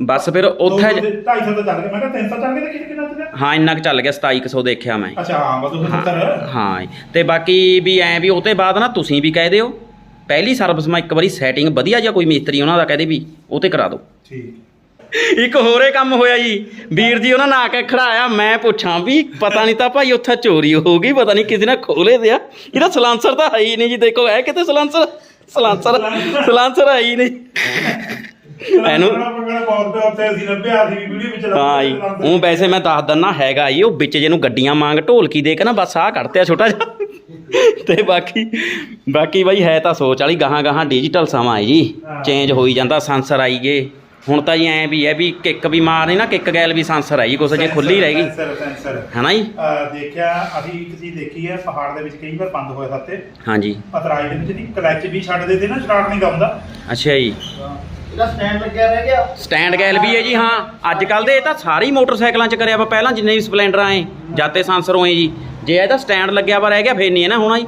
ਬਸ ਫਿਰ ਉੱਥੇ ਜ- 250 ਤੋਂ ਚੱਲ ਗਏ। ਮੈਂ ਕਿਹਾ 300 ਚੱਲ ਗਏ ਤੇ ਕਿੰਨੇ ਕਿੰਨਾ ਤੇ ਹਾਂ ਇੰਨਾ ਕੁ ਚੱਲ ਗਿਆ 2700 ਦੇਖਿਆ ਮੈਂ। ਅੱਛਾ ਹਾਂ ਬਦੂ 70 ਹਾਂ ਤੇ ਬਾਕੀ ਵੀ ਐ ਵੀ ਉਹ ਤੇ ਬਾਅਦ ਨਾ ਤੁਸੀਂ ਵੀ ਕਹਿ ਦਿਓ। ਪਹਿਲੀ ਸਰਵਿਸ ਮੈਂ ਇੱਕ ਵਾਰੀ ਸੈਟਿੰਗ ਵਧੀਆ ਜਿਹਾ ਕੋਈ ਮਿਸਤਰੀ ਉਹਨਾਂ ਦਾ ਕਹਦੇ ਵੀ ਉਹ ਤੇ ਕਰਾ ਦਿਓ। ਠੀਕ। ਇੱਕ ਹੋਰੇ ਕੰਮ ਹੋਇਆ ਜੀ। ਵੀਰ ਜੀ ਉਹਨਾਂ ਨੇ ਆ ਕੇ ਖੜਾਇਆ ਮੈਂ ਪੁੱਛਾਂ ਵੀ ਪਤਾ ਨਹੀਂ ਤਾਂ ਭਾਈ ਉੱਥੇ ਚੋਰੀ ਹੋ ਗਈ ਪਤਾ ਨਹੀਂ ਕਿਸੇ ਨੇ ਖੋਲੇ ਦਿਆ ਇਹਦਾ ਸਲਾਂਸਰ ਤਾਂ ਹੈ ਹੀ ਨਹੀਂ ਜੀ ਦੇਖੋ ਹੈ ਕਿਤੇ ਸਲਾਂਸਰ ਸਲਾਂਸਰ। ਸਲਾਂਸਰ ਹੈ ਹੀ ਨਹੀਂ। ਇਹਨੂੰ ਪਕੜਾ ਬਹੁਤ ਤੇ ਉੱਤੇ ਅਸੀਂ ਲੱਭਿਆ ਸੀ ਵੀਡੀਓ ਵਿੱਚ ਹਾਂ ਜੀ। ਉਹ ਵੈਸੇ ਮੈਂ ਦੱਸ ਦਿੰਨਾ ਹੈਗਾ ਜੀ ਉਹ ਵਿੱਚ ਜਿਹਨੂੰ ਗੱਡੀਆਂ ਮੰਗ ਢੋਲਕੀ ਦੇ ਕੇ ਨਾ ਬਸ ਆਹ ਕੱਢਤੇ ਆ ਛੋਟਾ ਜਿਹਾ। ਤੇ ਬਾਕੀ ਬਾਕੀ ਬਾਈ ਹੈ ਤਾਂ ਸੋਚ ਵਾਲੀ ਗਾਹਾਂ ਗਾਹਾਂ ਡਿਜੀਟਲ ਸਮਾਂ ਹੈ ਜੀ। ਚੇਂਜ ਹੋਈ ਜਾਂਦਾ ਸੈਂਸਰ ਆਈ ਗਏ ਹੁਣ ਤਾਂ ਜੀ ਐ ਵੀ ਹੈ ਵੀ ਕਿੱਕ ਵੀ ਮਾਰਨੀ ਨਾ ਕਿੱਕ ਗੈਲ ਵੀ ਸੈਂਸਰ ਆਈ ਕੁਛ ਜੇ ਖੁੱਲੀ ਰਹਿ ਗਈ। ਸੈਂਸਰ ਸੈਂਸਰ ਹੈਨਾ ਜੀ? ਦੇਖਿਆ ਅਸੀਂ ਇੱਕ ਚੀਜ਼ ਦੇਖੀ ਹੈ ਪਹਾੜ ਦੇ ਵਿੱਚ ਕਈ ਵਾਰ ਬੰਦ ਹੋਇਆ ਸਾਤੇ। ਹਾਂਜੀ ਪਤਰਾਈ ਦੇ ਵਿੱਚ ਦੀ ਕਲੱਚ ਵੀ ਛੱਡਦੇ ਤੇ ਨਾ ਸਟਾਰਟ ਨਹੀਂ ਕਰਦਾ। ਅੱਛਾ ਜੀ। ਇਹਦਾ ਸਟੈਂਡ ਲੱਗਿਆ ਰਹਿ ਗਿਆ। ਸਟੈਂਡ ਗੈਲ ਵੀ ਹੈ ਜੀ ਹਾਂ। ਅੱਜ ਕੱਲ ਦੇ ਇਹ ਤਾਂ ਸਾਰੇ ਹੀ ਮੋਟਰਸਾਈਕਲਾਂ 'ਚ ਕਰਿਆ ਵਾ ਪਹਿਲਾਂ ਜਿੰਨੇ ਵੀ ਸਪਲੈਂਡਰ ਆਏ ਜਾਤੇ ਸੈਂਸਰ ਹੋਏ ਜੀ। ਜੇ ਇਹਦਾ ਸਟੈਂਡ ਲੱਗਿਆ ਵਾ ਰਹਿ ਗਿਆ ਫੇਰ ਨਹੀਂ ਹੈ ਨਾ ਹੋਣਾ ਜੀ।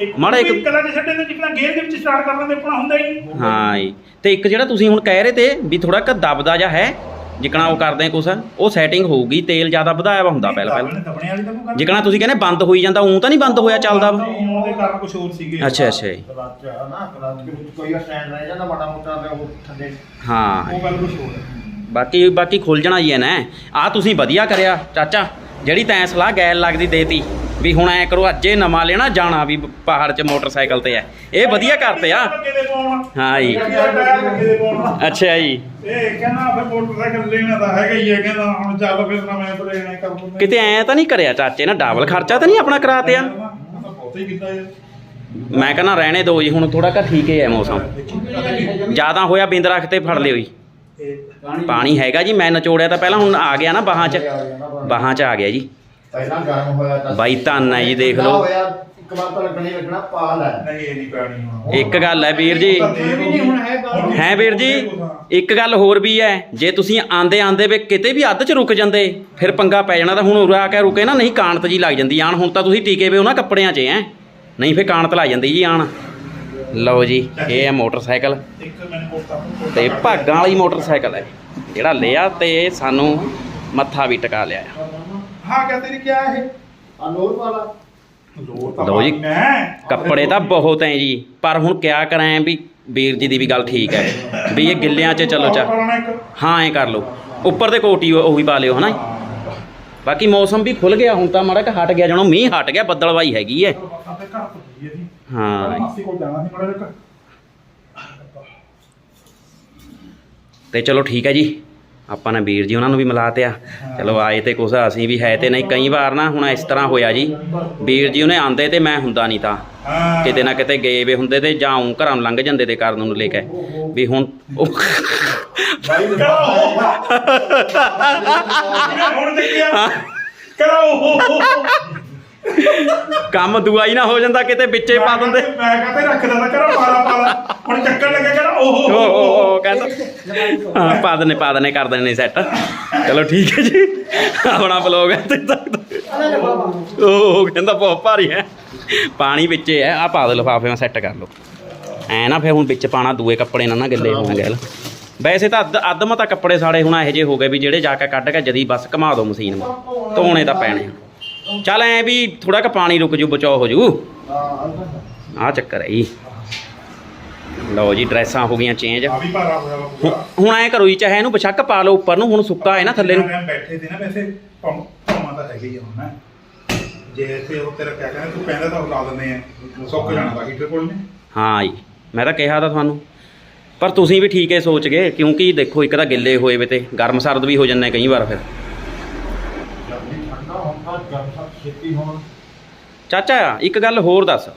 ਇੱਕ ਮਾੜਾ ਇੱਕ- ਕਲੱਚ ਛੱਡੇ ਤੇ ਜਿੰਨਾ ਗੇਅਰ ਦੇ ਵਿੱਚ ਸਟਾਰਟ ਕਰ ਲੈਂਦੇ ਆਪਣਾ ਹੁੰਦਾ ਹੀ ਨਹੀਂ। ਹਾਂ ਜੀ। ਤੇ ਇੱਕ ਜਿਹੜਾ ਤੁਸੀਂ ਹੁਣ ਕਹਿ ਰਹੇ ਤੇ ਵੀ ਥੋੜਾ ਕ ਦਬਦਾ ਜਾਂ ਹੈ ਜਿਕਣਾ ਉਹ ਕਰਦੇ ਆ ਕੁਛ, ਉਹ ਸੈਟਿੰਗ ਹੋਊਗੀ, ਤੇਲ ਜ਼ਿਆਦਾ ਵਧਾਇਆ ਵਾ ਹੁੰਦਾ ਪਹਿਲਾਂ ਪਹਿਲਾਂ। ਦਬਣੇ ਵਾਲੀ ਤਾਂ ਕੋਈ ਗੱਲ ਜਿਕਣਾ ਤੁਸੀਂ ਕਹਿੰਦੇ ਬੰਦ ਹੋਈ ਜਾਂਦਾ, ਉਂ ਤਾਂ ਨਹੀਂ ਬੰਦ ਹੋਇਆ ਚੱਲਦਾ? ਵਾ ਉਹਦੇ ਕਾਰਨ ਕੁਝ ਹੋਰ ਸੀਗੇ ਅੱਛਾ ਅੱਛਾ ਜੀ। ਕਲੱਚ ਨਾ ਕਲੱਚ ਦੇ ਵਿੱਚ ਕੋਈ ਸਟੈਂਡ ਰਹਿ ਜਾਂਦਾ ਮਾੜਾ ਮੋਟਾ ਤੇ ਉਹ ਥੱਲੇ ਹਾਂ ਉਹ ਗੱਲ ਕੁਝ ਹੋਰ ਹੈ ਬਾਕੀ ਬਾਕੀ ਖੁੱਲ ਜਾਣਾ ਹੀ ਹੈ ਨਾ ਆ ਤੁਸੀਂ ਵਧੀਆ ਕਰਿਆ, ਚਾਚਾ। ਜਿਹੜੀ ਤੈਂ ਸਲਾਹ ਗੈਲ ਲੱਗਦੀ ਦੇਤੀ। ਵੀ ਹੁਣ ਐ ਕਰੋ ਅੱਜੇ ਨਵਾਂ ਲੈਣਾ ਜਾਣਾ ਵੀ ਪਹਾੜ 'ਚ ਮੋਟਰਸਾਈਕਲ ਤੇ ਐ। ਇਹ ਵਧੀਆ ਕਰਤੇ ਆ। ਹਾਂ ਜੀ। ਅੱਛਾ ਜੀ। ਇਹ ਕਹਿੰਦਾ ਫਿਰ ਮੋਟਰਸਾਈਕਲ ਲੈਣਾ ਤਾਂ ਹੈਗਾ ਹੀ ਹੈ ਕਹਿੰਦਾ ਹੁਣ ਚੱਲ ਫਿਰ ਨਾ ਮੈਂ ਬਰੇ ਐ ਕਰ ਦੂੰਗਾ ਕਿਤੇ ਐ ਤਾਂ ਨਹੀਂ ਕਰਿਆ ਚਾਚੇ ਨਾ ਡਬਲ ਖਰਚਾ ਤਾਂ ਨਹੀਂ ਆਪਣਾ ਕਰਾਤੇ ਆ? ਬਹੁਤ ਯਾਰ ਮੈਂ ਕਹਿੰਦਾ ਰਹਿਣੇ ਦੋ ਜੀ ਹੁਣ ਥੋੜਾ ਘਾ ਠੀਕ ਹੈ ਮੌਸਮ। ਜ਼ਿਆਦਾ ਹੋਇਆ ਬਿੰਦ ਰੱਖ ਤੇ ਫੜ ਲਿਓ ਜੀ। ਪਾਣੀ ਹੈਗਾ ਜੀ ਮੈਂ ਨਚੋੜਿਆ ਤਾਂ ਪਹਿਲਾਂ ਹੁਣ ਆ ਗਿਆ ਨਾ ਬਾਹਾਂ 'ਚ। ਬਾਹਾਂ 'ਚ ਆ ਗਿਆ ਜੀ। ਪਹਿਲਾਂ ਗਰਮ ਹੋਇਆ ਤਾਂ ਬਾਈ ਧੰਨ ਹੈ ਜੀ ਦੇਖ ਠੰਡਾ ਲਓ। ਹੋਇਆ ਇੱਕ ਵਾਰ ਤਾਂ ਲੱਗਣੀ ਲੱਗਣਾ ਪਾਲ ਹੈ। ਨਹੀਂ ਇਹ ਨਹੀਂ ਪੈਣੀ ਹੁਣ। ਇੱਕ ਗੱਲ ਹੈ ਵੀਰ ਜੀ। ਹੈ ਵੀਰ ਜੀ ਇੱਕ ਗੱਲ ਹੋਰ ਵੀ ਹੈ ਜੇ ਤੁਸੀਂ ਆਂਦੇ ਆਂਦੇ ਵੇ ਕਿਤੇ ਵੀ ਅੱਧ 'ਚ ਰੁਕ ਜਾਂਦੇ ਫਿਰ ਪੰਗਾ ਪੈ ਜਾਣਾ ਤਾਂ ਹੁਣ ਉਰਾ ਕੇ ਰੁਕੇ ਨਾ ਨਹੀਂ ਕਾਣਤ ਜੀ ਲੱਗ ਜਾਂਦੀ ਆਣ ਹੁਣ ਤਾਂ ਤੁਸੀਂ ਟੀਕੇ ਵੇ ਉਹਨਾਂ ਕੱਪੜਿਆਂ 'ਚ ਐ ਨਹੀਂ ਫਿਰ ਕਾਣਤ ਲੱਗ ਜਾਂਦੀ ਜੀ ਆਣ। ਲਓ ਜੀ ਇਹ ਹੈ ਮੋਟਰਸਾਈਕਲ। ਇੱਕ ਮੈਨੂੰ ਤੇ ਭਾਗਾਂ ਵਾਲੀ ਮੋਟਰਸਾਈਕਲ ਹੈ ਜਿਹੜਾ ਲਿਆ ਤੇ ਸਾਨੂੰ ਮੱਥਾ ਵੀ ਟਿਕਾ ਲਿਆ। ਹਾਂ ਕਿਆ ਤੇਰੀ ਕਿਆ ਹੈ ਆ ਲੋਰ ਵਾਲਾ। ਤਾਂ ਲਓ ਜੀ। ਮੈਂ। ਕੱਪੜੇ ਤਾਂ ਬਹੁਤ ਐ ਜੀ ਪਰ ਹੁਣ ਕਿਆ ਕਰਾਂ ਵੀ ਵੀਰ ਜੀ ਦੀ ਵੀ ਗੱਲ ਠੀਕ ਹੈ ਵੀ ਇਹ ਗਿੱਲਿਆਂ 'ਚ ਚਲੋ ਚਾ ਪਾਉਣਾ ਇੱਕ। ਹਾਂ ਐ ਕਰ ਲਓ। ਉੱਪਰ ਤੇ ਕੋਟੀ ਉਹ ਵੀ ਪਾ ਲਿਓ ਹਨਾ ਬਾਕੀ ਮੌਸਮ ਵੀ ਖੁੱਲ ਗਿਆ ਹੁਣ ਤਾਂ ਮਾੜਾ ਕਿ ਹਟ ਗਿਆ ਜਣੋ ਮੀਂਹ ਹਟ ਗਿਆ ਬੱਦਲਵਾਈ ਹੈਗੀ ਐ। ਸਾਡੇ ਘਰ ਤੋਂ ਜੀ ਅਸੀਂ ਹਾਂ। ਮਾਸੀ ਕੋਲ ਜਾਣਾ ਸੀ ਬੜਾ ਜਿਹਾ ਤੇ ਚਲੋ ਠੀਕ ਹੈ ਜੀ। ਆਪਾਂ ਨੇ ਵੀਰ ਜੀ ਉਹਨਾਂ ਨੂੰ ਵੀ ਮਿਲਾ ਤਿਆ ਚਲੋ ਆਏ ਤੇ ਕੁਛ ਅਸੀਂ ਵੀ ਹੈ ਤੇ ਨਹੀਂ। ਕਈ ਵਾਰ ਨਾ ਹੁਣ ਇਸ ਤਰ੍ਹਾਂ ਹੋਇਆ ਜੀ ਵੀਰ ਜੀ ਉਹਨੇ ਆਂਦੇ ਤੇ ਮੈਂ ਹੁੰਦਾ ਨਹੀਂ ਤਾਂ। ਕਿਤੇ ਨਾ ਕਿਤੇ ਗਏ ਵੇ ਹੁੰਦੇ ਤੇ ਜਾਂ ਊਂ ਘਰਾਂ ਨੂੰ ਲੰਘ ਜਾਂਦੇ ਤੇ ਕਰਨ ਨੂੰ ਲੈ ਕੇ। ਵੀ ਹੁਣ ਉਹ ਬਾਈ [LAUGHS] ਹੁਣ ਦੇਖਿਆ। ਕੰਮ ਦੁਆਈ ਨਾ ਹੋ ਜਾਂਦਾ ਕਿਤੇ ਵਿੱਚੇ ਪਾ ਦਿੰਦੇ। ਮੈਂ ਕਹਤੇ ਰੱਖਦਾ ਤਾਂ ਕਰੋ ਪਾਲਾ ਪਾਲਾ ਹੁਣ ਚੱਕਰ ਲੱਗੇ ਕਹਿੰਦਾ ਓਹ ਓ ਓ ਓ ਕਹਿੰਦਾ ਹਾਂ ਪਾ ਦਨੇ ਪਾ ਦਨੇ ਕਰ ਦਨੇ ਸੈੱਟ ਚਲੋ ਠੀਕ ਹੈ ਜੀ। ਆਪਣਾ ਬਲੌਗ ਹੈ ਤੇ ਤੱਕ ਉਹ ਕਹਿੰਦਾ ਬਹੁਤ ਭਾਰੀ ਹੈ। ਪਾਣੀ ਵਿੱਚੇ ਹੈ ਆ ਪਾ ਦੇ ਲਫਾਫੇ ਮੈਂ ਸੈੱਟ ਕਰ ਲਓ। ਐ ਨਾ ਫੇ ਹੁਣ ਵਿੱਚ ਪਾਣਾ ਦੂਏ ਕੱਪੜੇ ਨਾ ਨਾ ਗਿੱਲੇ ਹੋਣ ਗੈਲ। ਵੈਸੇ ਤਾਂ ਅੱਧ ਅੱਧ ਮਤਾ ਕੱਪੜੇ ਸਾੜੇ ਹੁਣ ਇਹੋ ਜਿਹੇ ਹੋ ਗਏ ਵੀ ਜਿਹੜੇ ਜਾ ਕੇ ਕੱਢ ਕੇ ਜਦੀ ਬਸ ਘਮਾ ਦੋ ਮਸ਼ੀਨ ਮਾ ਧੋਣੇ ਤਾਂ ਪੈਣੇ। ਚੱਲ ਐ ਵੀ ਥੋੜਾ ਕ ਪਾਣੀ ਰੁਕ ਜੂ ਬਚਾਓ ਹੋ ਜੂ। ਆ ਚੱਕਰ ਹੈ ਜੀ। ਲਓ ਜੀ ਡਰੈਸਾਂ ਹੋ ਗਈਆਂ ਚੇਂਜ ਆ ਵੀ ਭਾਰਾ ਹੋਇਆ ਵਾ ਪੂਰਾ। ਹੁਣ ਐ ਕਰੋ ਜੀ ਚਾਹੇ ਇਹਨੂੰ ਬਛੱਕ ਪਾ ਲਓ ਉੱਪਰ ਨੂੰ ਹੁਣ ਸੁੱਕਾ ਹੈ ਨਾ ਥੱਲੇ ਨੂੰ। ਟਾਈਮ ਬੈਠੇ ਤੇ ਨਾ ਵੈਸੇ ਭਾਵਾਂ ਤਾਂ ਹੈਗੇ ਹੀ ਆ ਹੁਣ ਨਾ ਜੇ ਇੱਥੇ ਉਹ ਤੇਰਾ ਕਿਆ ਕਹਿੰਦਾ ਤੂੰ ਕਹਿੰਦਾ ਤਾਂ ਉਹ ਲਾ ਦਿੰਦੇ ਆ। ਸੁੱਕ ਜਾਣਾ ਤਾਂ ਹੀਟਰ ਕੋਲ ਨੇ ਹਾਂ ਜੀ ਮੈਂ ਤਾਂ ਕਿਹਾ ਤਾਂ ਤੁਹਾਨੂੰ। ਪਰ ਤੁਸੀਂ ਵੀ ਠੀਕ ਹੈ ਸੋਚ ਗਏ ਕਿਉਂਕਿ ਦੇਖੋ ਇੱਕ ਤਾਂ ਗਿੱਲੇ ਹੋਏ ਵੇ ਤੇ ਗਰਮ ਸਰਦ ਵੀ ਹੋ ਜੰਨੇ ਕਈ ਵਾਰ ਫਿਰ। ਹੁੰਦਾ ਛੇਤੀ ਹੋਣ। ਚਾਚਾ ਇੱਕ ਗੱਲ ਹੋਰ ਦੱਸ।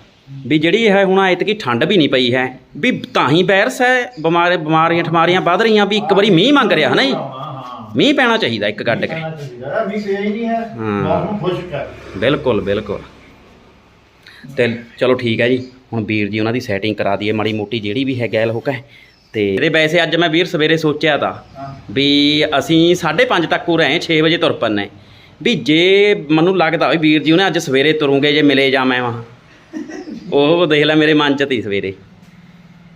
ਵੀ ਜਿਹੜੀ ਇਹ ਹੁਣ ਐਤਕੀ ਠੰਡ ਵੀ ਨਹੀਂ ਪਈ ਹੈ ਵੀ ਤਾਂ ਹੀ ਵਾਇਰਸ ਹੈ ਬਿਮਾਰ ਬਿਮਾਰੀਆਂ ਠਮਾਰੀਆਂ ਵੱਧ ਰਹੀਆਂ ਵੀ ਇੱਕ ਵਾਰੀ ਮੀਂਹ ਮੰਗ ਰਿਹਾ ਹਨਾ ਜੀ? ਹਾਂ ਹਾਂ। ਮੀਂਹ ਪੈਣਾ ਚਾਹੀਦਾ ਇੱਕ ਕੱਢ ਕੇ। ਵੀ ਪਿਆ ਹੀ ਨਹੀਂ ਹੈ ਹਾਂ। ਮੌਸਮ ਖੁਸ਼ਕ ਹੈ ਬਿਲਕੁਲ ਬਿਲਕੁਲ। ਤੇ ਚਲੋ ਠੀਕ ਹੈ ਜੀ ਹੁਣ ਵੀਰ ਜੀ ਉਹਨਾਂ ਦੀ ਸੈਟਿੰਗ ਕਰਾ ਦਈਏ ਮਾੜੀ ਮੋਟੀ ਜਿਹੜੀ ਵੀ ਹੈ ਗੈਲ ਹੁਕ ਹੈ ਤੇ ਇਹਦੇ ਵੈਸੇ ਅੱਜ ਮੈਂ ਵੀਰ ਸਵੇਰੇ ਸੋਚਿਆ ਤਾਂ ਹਾਂ। ਵੀ ਅਸੀਂ 5:30 ਤੱਕ ਉਰੇ ਆਏ 6 ਵਜੇ ਤੁਰ ਪੰਨੇ। ਵੀ ਜੇ ਮੈਨੂੰ ਲੱਗਦਾ ਵੀ ਵੀਰ ਜੀ ਉਹਨੇ ਅੱਜ ਸਵੇਰੇ ਤੁਰੂਗੇ ਜੇ ਮਿਲੇ ਜਾ ਮੈਂ ਵਾਂ। ਉਹ ਦੇਖ ਲੈ ਮੇਰੇ ਮਨ ਚ ਤੀ ਸਵੇਰੇ।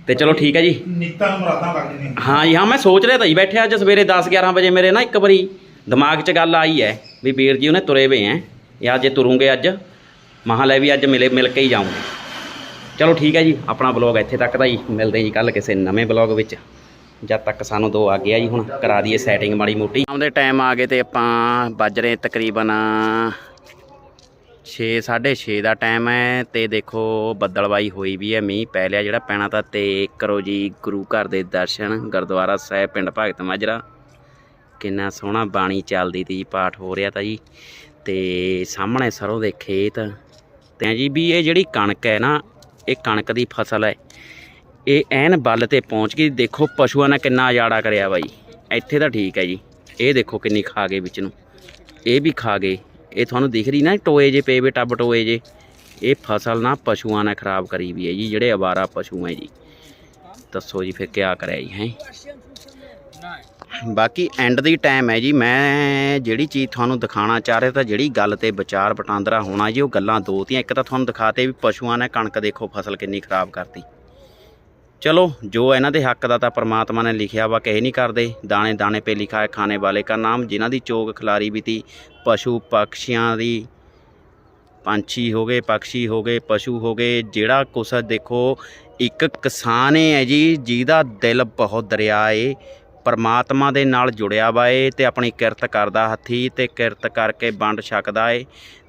ਤੇ ਚਲੋ ਠੀਕ ਹੈ ਜੀ। ਨੀਤਾਂ ਨੂੰ ਮੁਰਾਦਾਂ ਲੱਗ ਜਾਂਦੀਆਂ। ਹਾਂ ਜੀ ਹਾਂ ਮੈਂ ਸੋਚ ਰਿਹਾ ਤਾਂ ਜੀ ਬੈਠਿਆ ਅੱਜ ਸਵੇਰੇ 10 11 ਵਜੇ ਮੇਰੇ ਨਾ ਇੱਕ ਵਾਰੀ ਦਿਮਾਗ 'ਚ ਗੱਲ ਆਈ ਹੈ ਵੀ ਵੀਰ ਜੀ ਉਹਨੇ ਤੁਰੇ ਵੇ ਐ ਯਾਰ ਜੇ ਤੁਰੂਗੇ ਅੱਜ। ਮਹਾਂ ਲੈ ਵੀ ਅੱਜ ਮਿਲੇ ਮਿਲ ਕੇ ਹੀ ਜਾਊਂਗੇ। ਚਲੋ ਠੀਕ ਹੈ ਜੀ ਆਪਣਾ ਬਲੌਗ ਇੱਥੇ ਤੱਕ ਦਾ ਜੀ। ਮਿਲਦੇ ਜੀ ਕੱਲ ਕਿਸੇ ਨਵੇਂ ਬਲੌਗ ਵਿੱਚ। ਜਦ ਤੱਕ ਸਾਨੂੰ ਦੋ ਆ ਗਿਆ ਜੀ ਹੁਣ, ਕਰਾ ਦਈਏ ਸੈਟਿੰਗ ਮਾੜੀ ਮੋਟੀ। ਆਉਂਦੇ ਟਾਈਮ ਆ ਗਏ ਤੇ ਆਪਾਂ ਵੱਜ ਰਹੇ ਤਕਰੀਬਨ 6 6:30 ਦਾ ਟਾਈਮ ਹੈ ਤੇ ਦੇਖੋ ਬੱਦਲਵਾਈ ਹੋਈ ਵੀ ਹੈ, ਮੀਂਹ ਪੈ ਲਿਆ ਜਿਹੜਾ ਪੈਣਾ ਤਾਂ ਤੇ ਕਰੋ ਜੀ ਗੁਰੂ ਘਰ ਦੇ ਦਰਸ਼ਨ, ਗੁਰਦੁਆਰਾ ਸਾਹਿਬ, ਪਿੰਡ ਭਗਤ ਮਾਜਰਾ। ਕਿੰਨਾ ਸੋਹਣਾ ਬਾਣੀ ਚੱਲਦੀ ਤੀ ਪਾਠ ਹੋ ਰਿਹਾ ਤਾਂ ਜੀ। ਤੇ ਸਾਹਮਣੇ ਸਰੋਂ ਦੇ ਖੇਤ ਤੇ ਜੀ, ਵੀ ਇਹ ਜਿਹੜੀ ਕਣਕ ਹੈ ਨਾ, ਇਹ ਕਣਕ ਦੀ ਫਸਲ ਹੈ। ਇਹ ਐਨ ਬੱਲ ਤੇ ਪਹੁੰਚ ਗਈ। ਦੇਖੋ ਪਸ਼ੂਆਂ ਨੇ ਕਿੰਨਾ ਉਜਾੜਾ ਕਰਿਆ ਬਾਈ। ਇੱਥੇ ਤਾਂ ਠੀਕ ਹੈ ਜੀ। ਇਹ ਦੇਖੋ ਕਿੰਨੀ ਖਾ ਗਏ ਵਿੱਚ ਨੂੰ। ਇਹ ਵੀ ਖਾ ਗਏ। ਇਹ ਤੁਹਾਨੂੰ ਦਿਖ ਰਹੀ ਨਾ ਟੋਏ ਜੇ ਪਏ ਵੇ ਟੱਬ ਟੋਏ ਜੇ। ਇਹ ਫਸਲ ਨਾ ਪਸ਼ੂਆਂ ਨੇ ਖਰਾਬ ਕਰੀ ਵੀ ਹੈ ਜੀ, ਜਿਹੜੇ ਅਵਾਰਾ ਪਸ਼ੂ ਹੈ ਜੀ। ਦੱਸੋ ਜੀ ਫਿਰ ਕਿਆ ਕਰਿਆ ਜੀ, ਹੈ? ਬਾਕੀ ਐਂਡ ਦੀ ਟਾਈਮ ਹੈ ਜੀ। ਮੈਂ ਜਿਹੜੀ ਚੀਜ਼ ਤੁਹਾਨੂੰ ਦਿਖਾਣਾ ਚਾਹ ਰਿਹਾ ਤਾਂ ਜਿਹੜੀ ਗੱਲ ਤੇ ਵਿਚਾਰ ਵਟਾਂਦਰਾ ਹੋਣਾ ਜੀ, ਉਹ ਗੱਲਾਂ ਦੋ ਤੀਆਂ। ਇੱਕ ਤਾਂ ਤੁਹਾਨੂੰ ਦਿਖਾਤੇ ਵੀ ਪਸ਼ੂਆਂ ਨੇ ਕਣਕ ਦੇਖੋ ਫਸਲ ਕਿੰਨੀ ਖਰਾਬ ਕਰਤੀ। ਚਲੋ, ਜੋ ਇਹਨਾਂ ਦੇ ਹੱਕ ਦਾ ਤਾਂ ਪ੍ਰਮਾਤਮਾ ਨੇ ਲਿਖਿਆ ਵਾ ਕਹੇ ਨਹੀਂ ਕਰਦੇ। ਦਾਣੇ ਦਾਣੇ ਪੇ ਲਿਖਾ ਹੈ, ਖਾਣੇ ਵਾਲੇ ਦਾ ਨਾਮ। ਜਿਨ੍ਹਾਂ ਦੀ ਚੋਗ ਖਿਲਾਰੀ ਵੀ ਤੀ ਪਸ਼ੂ ਪਕਸ਼ੀਆਂ ਦੀ ਪੰਛੀ ਹੋ ਗਏ ਪੰਛੀ ਹੋ ਗਏ, ਪਸ਼ੂ ਹੋ ਗਏ, ਜਿਹੜਾ ਕੁਛ ਦੇਖੋ, ਇੱਕ ਕਿਸਾਨ ਹੈ ਜੀ, ਜਿਹਦਾ ਦਿਲ ਬਹੁਤ ਦਰਿਆ ਏ, ਪਰਮਾਤਮਾ ਦੇ ਨਾਲ ਜੁੜਿਆ ਵਾ ਏ ਤੇ ਆਪਣੀ ਕਿਰਤ ਕਰਦਾ ਹੱਥੀ ਤੇ ਕਿਰਤ ਕਰਕੇ ਵੰਡ ਛਕਦਾ ਏ।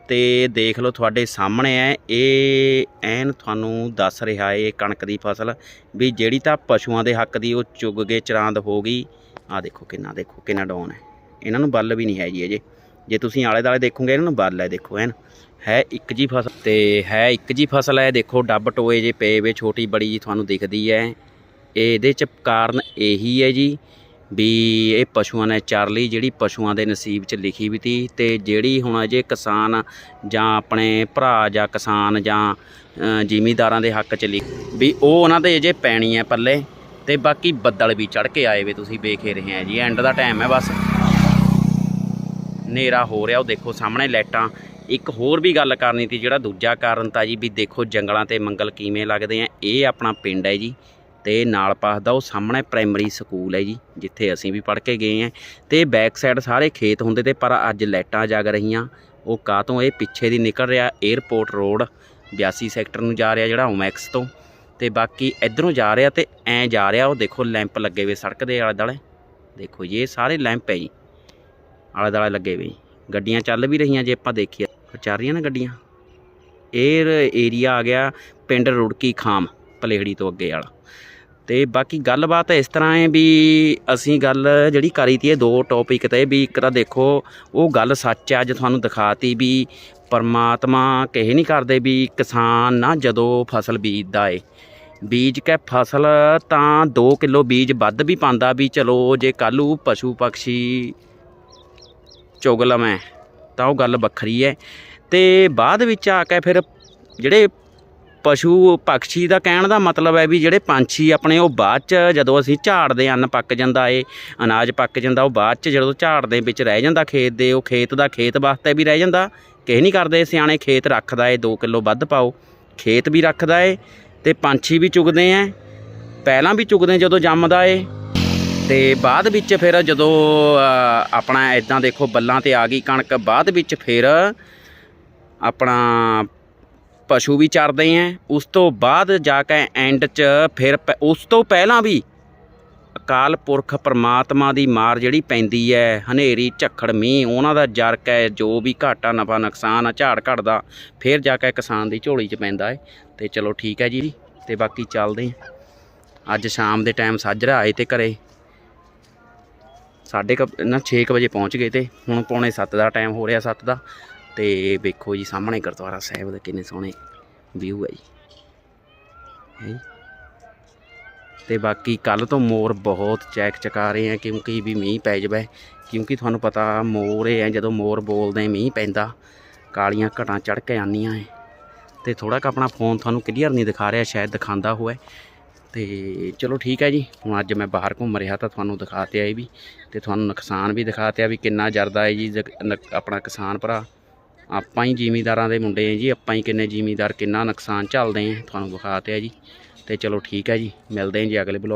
ਤੇ ਦੇਖ ਲਓ ਤੁਹਾਡੇ ਸਾਹਮਣੇ ਹੈ। ਇਹ ਐਨ ਤੁਹਾਨੂੰ ਦੱਸ ਰਿਹਾ ਏ ਕਣਕ ਦੀ ਫਸਲ, ਵੀ ਜਿਹੜੀ ਤਾਂ ਪਸ਼ੂਆਂ ਦੇ ਹੱਕ ਦੀ ਉਹ ਚੁੱਗ ਕੇ ਚਰਾਂਦ ਹੋ ਗਈ। ਆ ਦੇਖੋ ਕਿੰਨਾ ਦੇਖੋ ਕਿੰਨਾ ਡਾਊਨ ਹੈ। ਇਹਨਾਂ ਨੂੰ ਬੱਲ ਵੀ ਨਹੀਂ ਹੈ ਜੀ ਅਜੇ। ਜੇ ਤੁਸੀਂ ਆਲੇ ਦਾਲੇ ਦੇਖੋਗੇ, ਇਹਨਾਂ ਨੂੰ ਬੱਲ ਹੈ, ਦੇਖੋ ਐਨ। ਹੈ ਇੱਕ ਜੀ ਫਸਲ ਤੇ ਹੈ ਇੱਕ ਜੀ ਫਸਲ ਹੈ, ਦੇਖੋ ਡੱਬ ਟੋਏ ਜੇ ਪਏ ਵੇ, ਛੋਟੀ ਬੜੀ ਜੀ ਤੁਹਾਨੂੰ ਦਿਖਦੀ ਹੈ। ਇਹਦੇ ਚ ਕਾਰਨ ਇਹੀ ਹੈ ਜੀ। ਵੀ ਇਹ ਪਸ਼ੂਆਂ ਨੇ ਚਰ ਲਈ ਜਿਹੜੀ ਪਸ਼ੂਆਂ ਦੇ ਨਸੀਬ 'ਚ ਲਿਖੀ ਵੀ ਤੀ ਤੇ ਜਿਹੜੀ ਹੁਣ ਅਜੇ ਕਿਸਾਨ ਜਾਂ ਆਪਣੇ ਭਰਾ ਜਾਂ ਕਿਸਾਨ ਜਾਂ ਅ, ਜ਼ਿਮੀਂਦਾਰਾਂ ਦੇ ਹੱਕ 'ਚ ਲਿਖ ਵੀ ਉਹ ਉਹਨਾਂ ਦੇ ਅਜੇ ਪੈਣੀ ਹੈ ਪੱਲੇ ਤੇ ਬਾਕੀ ਬੱਦਲ ਵੀ ਚੜ ਕੇ ਆਏ ਵੇ ਤੁਸੀਂ ਵੇਖ ਰਹੇ ਆ ਜੀ। ਐਂਡ ਦਾ ਟਾਈਮ ਹੈ ਬਸ। ਹਨੇਰਾ ਹੋ ਰਿਹਾ ਉਹ ਦੇਖੋ ਸਾਹਮਣੇ ਲਾਈਟਾਂ। ਇੱਕ ਹੋਰ ਵੀ ਗੱਲ ਕਰਨੀ ਸੀ ਜਿਹੜਾ ਦੂਜਾ ਕਾਰਨ ਤਾਂ ਜੀ ਵੀ ਦੇਖੋ ਜੰਗਲਾਂ ਤੇ ਮੰਗਲ ਕਿਵੇਂ ਲੱਗਦੇ ਆ ਇਹ ਆਪਣਾ ਪਿੰਡ ਹੈ ਜੀ। ਤੇ ਨਾਲ ਪਾਸ ਦਾ ਉਹ ਸਾਹਮਣੇ ਪ੍ਰਾਇਮਰੀ ਸਕੂਲ ਹੈ ਜੀ, ਜਿੱਥੇ ਅਸੀਂ ਵੀ ਪੜ੍ਹ ਕੇ ਗਏ ਆ ਤੇ ਬੈਕ ਸਾਈਡ ਸਾਰੇ ਖੇਤ ਹੁੰਦੇ ਤੇ ਪਰ ਅੱਜ ਲਾਈਟਾਂ ਜਗ ਰਹੀਆਂ, ਉਹ ਕਾਹਤੋਂ ਇਹ ਪਿੱਛੇ ਦੀ ਨਿਕਲ ਰਿਹਾ 에ਅਰਪੋਰਟ ਰੋਡ 82 ਸੈਕਟਰ ਨੂੰ ਜਾ ਰਿਹਾ ਜਿਹੜਾ ਓਮੈਕਸ ਤੋਂ ਤੇ ਬਾਕੀ ਇਧਰੋਂ ਜਾ ਰਿਹਾ ਤੇ ਐ ਜਾ ਰਿਹਾ, ਉਹ ਦੇਖੋ ਲੈਂਪ ਲੱਗੇ ਵੇ ਸੜਕ ਦੇ ਆਲੇ ਦੁਆਲੇ ਦੇਖੋ ਜੀ, ਇਹ ਸਾਰੇ ਲੈਂਪ ਹੈ ਜੀ ਆਲੇ ਦੁਆਲੇ ਲੱਗੇ ਵੇ ਗੱਡੀਆਂ ਚੱਲ ਵੀ ਰਹੀਆਂ ਜੇ ਆਪਾਂ ਦੇਖੀਏ ਚੱਲ ਰਹੀਆਂ ਨਾ ਗੱਡੀਆਂ। ਇਹ ਏਰੀਆ ਆ ਗਿਆ ਪਿੰਡ ਰੁੜਕੀ ਖਾਮ, ਪਲੇਹੜੀ ਤੋਂ ਅੱਗੇ ਵਾਲਾ। ਤੇ ਬਾਕੀ ਗੱਲਬਾਤ ਇਸ ਤਰ੍ਹਾਂ ਹੈ ਵੀ ਅਸੀਂ ਗੱਲ ਜਿਹੜੀ ਕਰੀ ਤੀ ਇਹ ਦੋ ਟੌਪਿਕ ਤੇ ਵੀ ਇੱਕ ਤਾਂ ਦੇਖੋ, ਉਹ ਗੱਲ ਸੱਚ ਹੈ, ਅੱਜ ਤੁਹਾਨੂੰ ਦਿਖਾਤੀ ਵੀ ਪਰਮਾਤਮਾ ਕਹੇ ਨਹੀਂ ਕਰਦੇ ਵੀ ਕਿਸਾਨ ਨਾ ਜਦੋਂ ਫਸਲ ਬੀਜਦਾ ਏ। ਬੀਜ ਕੇ ਫਸਲ ਤਾਂ 2 ਕਿਲੋ ਬੀਜ ਵੱਧ ਵੀ ਪਾਉਂਦਾ ਵੀ ਚਲੋ ਜੇ ਕੱਲੂ ਪਸ਼ੂ ਪਕਸ਼ੀ ਚੁਗ ਲਵੇਂ, ਤਾਂ ਉਹ ਗੱਲ ਵੱਖਰੀ ਹੈ। ਤੇ ਬਾਅਦ ਵਿੱਚ ਆ ਕੇ ਫਿਰ ਜਿਹੜੇ ਪਸ਼ੂ ਪੰਛੀ ਦਾ ਕਹਿਣ ਦਾ ਮਤਲਬ ਹੈ ਵੀ ਜਿਹੜੇ ਪੰਛੀ ਆਪਣੇ ਉਹ ਬਾਅਦ ਚ ਜਦੋਂ ਅਸੀਂ ਝਾੜਦੇ ਅੰਨ ਪੱਕ ਜਾਂਦਾ ਏ, ਅਨਾਜ ਪੱਕ ਜਾਂਦਾ, ਉਹ ਬਾਅਦ ਚ ਜਦੋਂ ਝਾੜ ਦੇ ਵਿੱਚ ਰਹਿ ਜਾਂਦਾ ਖੇਤ ਦੇ, ਉਹ ਖੇਤ ਦਾ ਖੇਤ ਵਾਸਤੇ ਵੀ ਰਹਿ ਜਾਂਦਾ। ਕਿਸੇ ਨਹੀਂ ਕਰਦੇ ਸਿਆਣੇ ਖੇਤ ਰੱਖਦਾ ਏ 2 ਕਿਲੋ ਵੱਧ ਪਾਓ। ਖੇਤ ਵੀ ਰੱਖਦਾ ਏ ਤੇ ਪੰਛੀ ਵੀ ਚੁਗਦੇ ਆ ਪਹਿਲਾਂ ਵੀ ਚੁਗਦੇ ਜਦੋਂ ਜੰਮਦਾ ਏ। ਤੇ ਬਾਅਦ ਵਿੱਚ ਫਿਰ ਜਦੋਂ ਆਪਣਾ ਇਦਾਂ ਦੇਖੋ ਬੱਲਾਂ ਤੇ ਆ ਗਈ ਕਣਕ, ਬਾਅਦ ਵਿੱਚ ਫਿਰ ਆਪਣਾ ਪਸ਼ੂ ਵੀ ਚਰਦੇ ਆ ਉਸ ਤੋਂ ਬਾਅਦ ਜਾ ਕੇ ਐਂਡ 'ਚ ਫਿਰ ਪ- ਉਸ ਤੋਂ ਪਹਿਲਾਂ ਵੀ ਅਕਾਲ ਪੁਰਖ ਪਰਮਾਤਮਾ ਦੀ ਮਾਰ ਜਿਹੜੀ ਪੈਂਦੀ ਹੈ ਹਨੇਰੀ, ਝੱਖੜ, ਮੀਂਹ, ਉਹਨਾਂ ਦਾ ਜਰਕ ਹੈ ਜੋ ਵੀ ਘਾਟਾ, ਨਫਾ, ਨੁਕਸਾਨ ਆ, ਝਾੜ ਘਟਦਾ ਫਿਰ ਜਾ ਕੇ ਕਿਸਾਨ ਦੀ ਝੋਲੀ 'ਚ ਪੈਂਦਾ ਹੈ ਤੇ ਚਲੋ ਠੀਕ ਹੈ ਜੀ। ਤੇ ਬਾਕੀ ਚੱਲਦੇ ਹਾਂ ਅੱਜ ਸ਼ਾਮ ਦੇ ਟਾਈਮ ਸਾਜਰਾ ਆਏ ਤੇ ਘਰੇ। ਸਾਢੇ ਕੁ ਨਾ 6 ਵਜੇ ਪਹੁੰਚ ਗਏ ਤੇ ਹੁਣ ਪੌਣੇ 7 ਦਾ ਟਾਈਮ ਹੋ ਰਿਹਾ 7 ਦਾ। ਤੇ ਵੇਖੋ ਜੀ, ਸਾਹਮਣੇ ਗੁਰਦੁਆਰਾ ਸਾਹਿਬ ਦੇ ਕਿੰਨੇ ਸੋਹਣੇ ਵਿਊ ਹੈ ਜੀ। ਹੈ ਜੀ। ਤੇ ਬਾਕੀ ਕੱਲ ਤੋਂ ਮੋਰ ਬਹੁਤ ਚੈਕ ਚਕਾ ਰਹੇ ਆ, ਕਿਉਂਕਿ ਵੀ ਮੀਂਹ ਪੈ ਜਾਵੇ। ਕਿਉਂਕਿ ਤੁਹਾਨੂੰ ਪਤਾ ਮੋਰ ਇਹ ਹੈ ਜਦੋਂ ਮੋਰ ਬੋਲਦੇ ਮੀਂਹ ਪੈਂਦਾ, ਕਾਲੀਆਂ ਘਟਾਂ ਚੜ ਕੇ ਆਉਂਦੀਆਂ ਹੈ ਤੇ ਥੋੜਾ ਕ ਆਪਣਾ ਫੋਨ ਤੁਹਾਨੂੰ ਕਲੀਅਰ ਨਹੀਂ ਦਿਖਾ ਰਿਹਾ, ਸ਼ਾਇਦ ਦਿਖਾਉਂਦਾ ਹੋਵੇ। ਤੇ ਚਲੋ ਠੀਕ ਹੈ ਜੀ, ਹੁਣ ਅੱਜ ਮੈਂ ਬਾਹਰ ਘੁੰਮ ਰਿਹਾ ਤਾਂ ਤੁਹਾਨੂੰ ਦਿਖਾਤੇ ਆਏ ਵੀ, ਤੇ ਤੁਹਾਨੂੰ ਨੁਕਸਾਨ ਵੀ ਦਿਖਾਤੇ ਆ ਵੀ ਕਿੰਨਾ ਜਰਦਾ ਹੈ ਜੀ ਆਪਣਾ ਕਿਸਾਨ ਭਰਾ। ਆਪਾਂ ਹੀ ਜ਼ਿਮੀਦਾਰਾਂ ਦੇ ਮੁੰਡੇ ਆ ਜੀ, ਆਪਾਂ ਹੀ ਕਿੰਨੇ ਜ਼ਿਮੀਦਾਰ ਕਿੰਨਾ ਨੁਕਸਾਨ ਝੱਲਦੇ ਆ, ਤੁਹਾਨੂੰ ਵਿਖਾਤੇ ਆ ਜੀ। ਤੇ ਚਲੋ ਠੀਕ ਹੈ ਜੀ, ਮਿਲਦੇ ਹਾਂ ਜੀ ਅਗਲੇ ਬਲੌਗ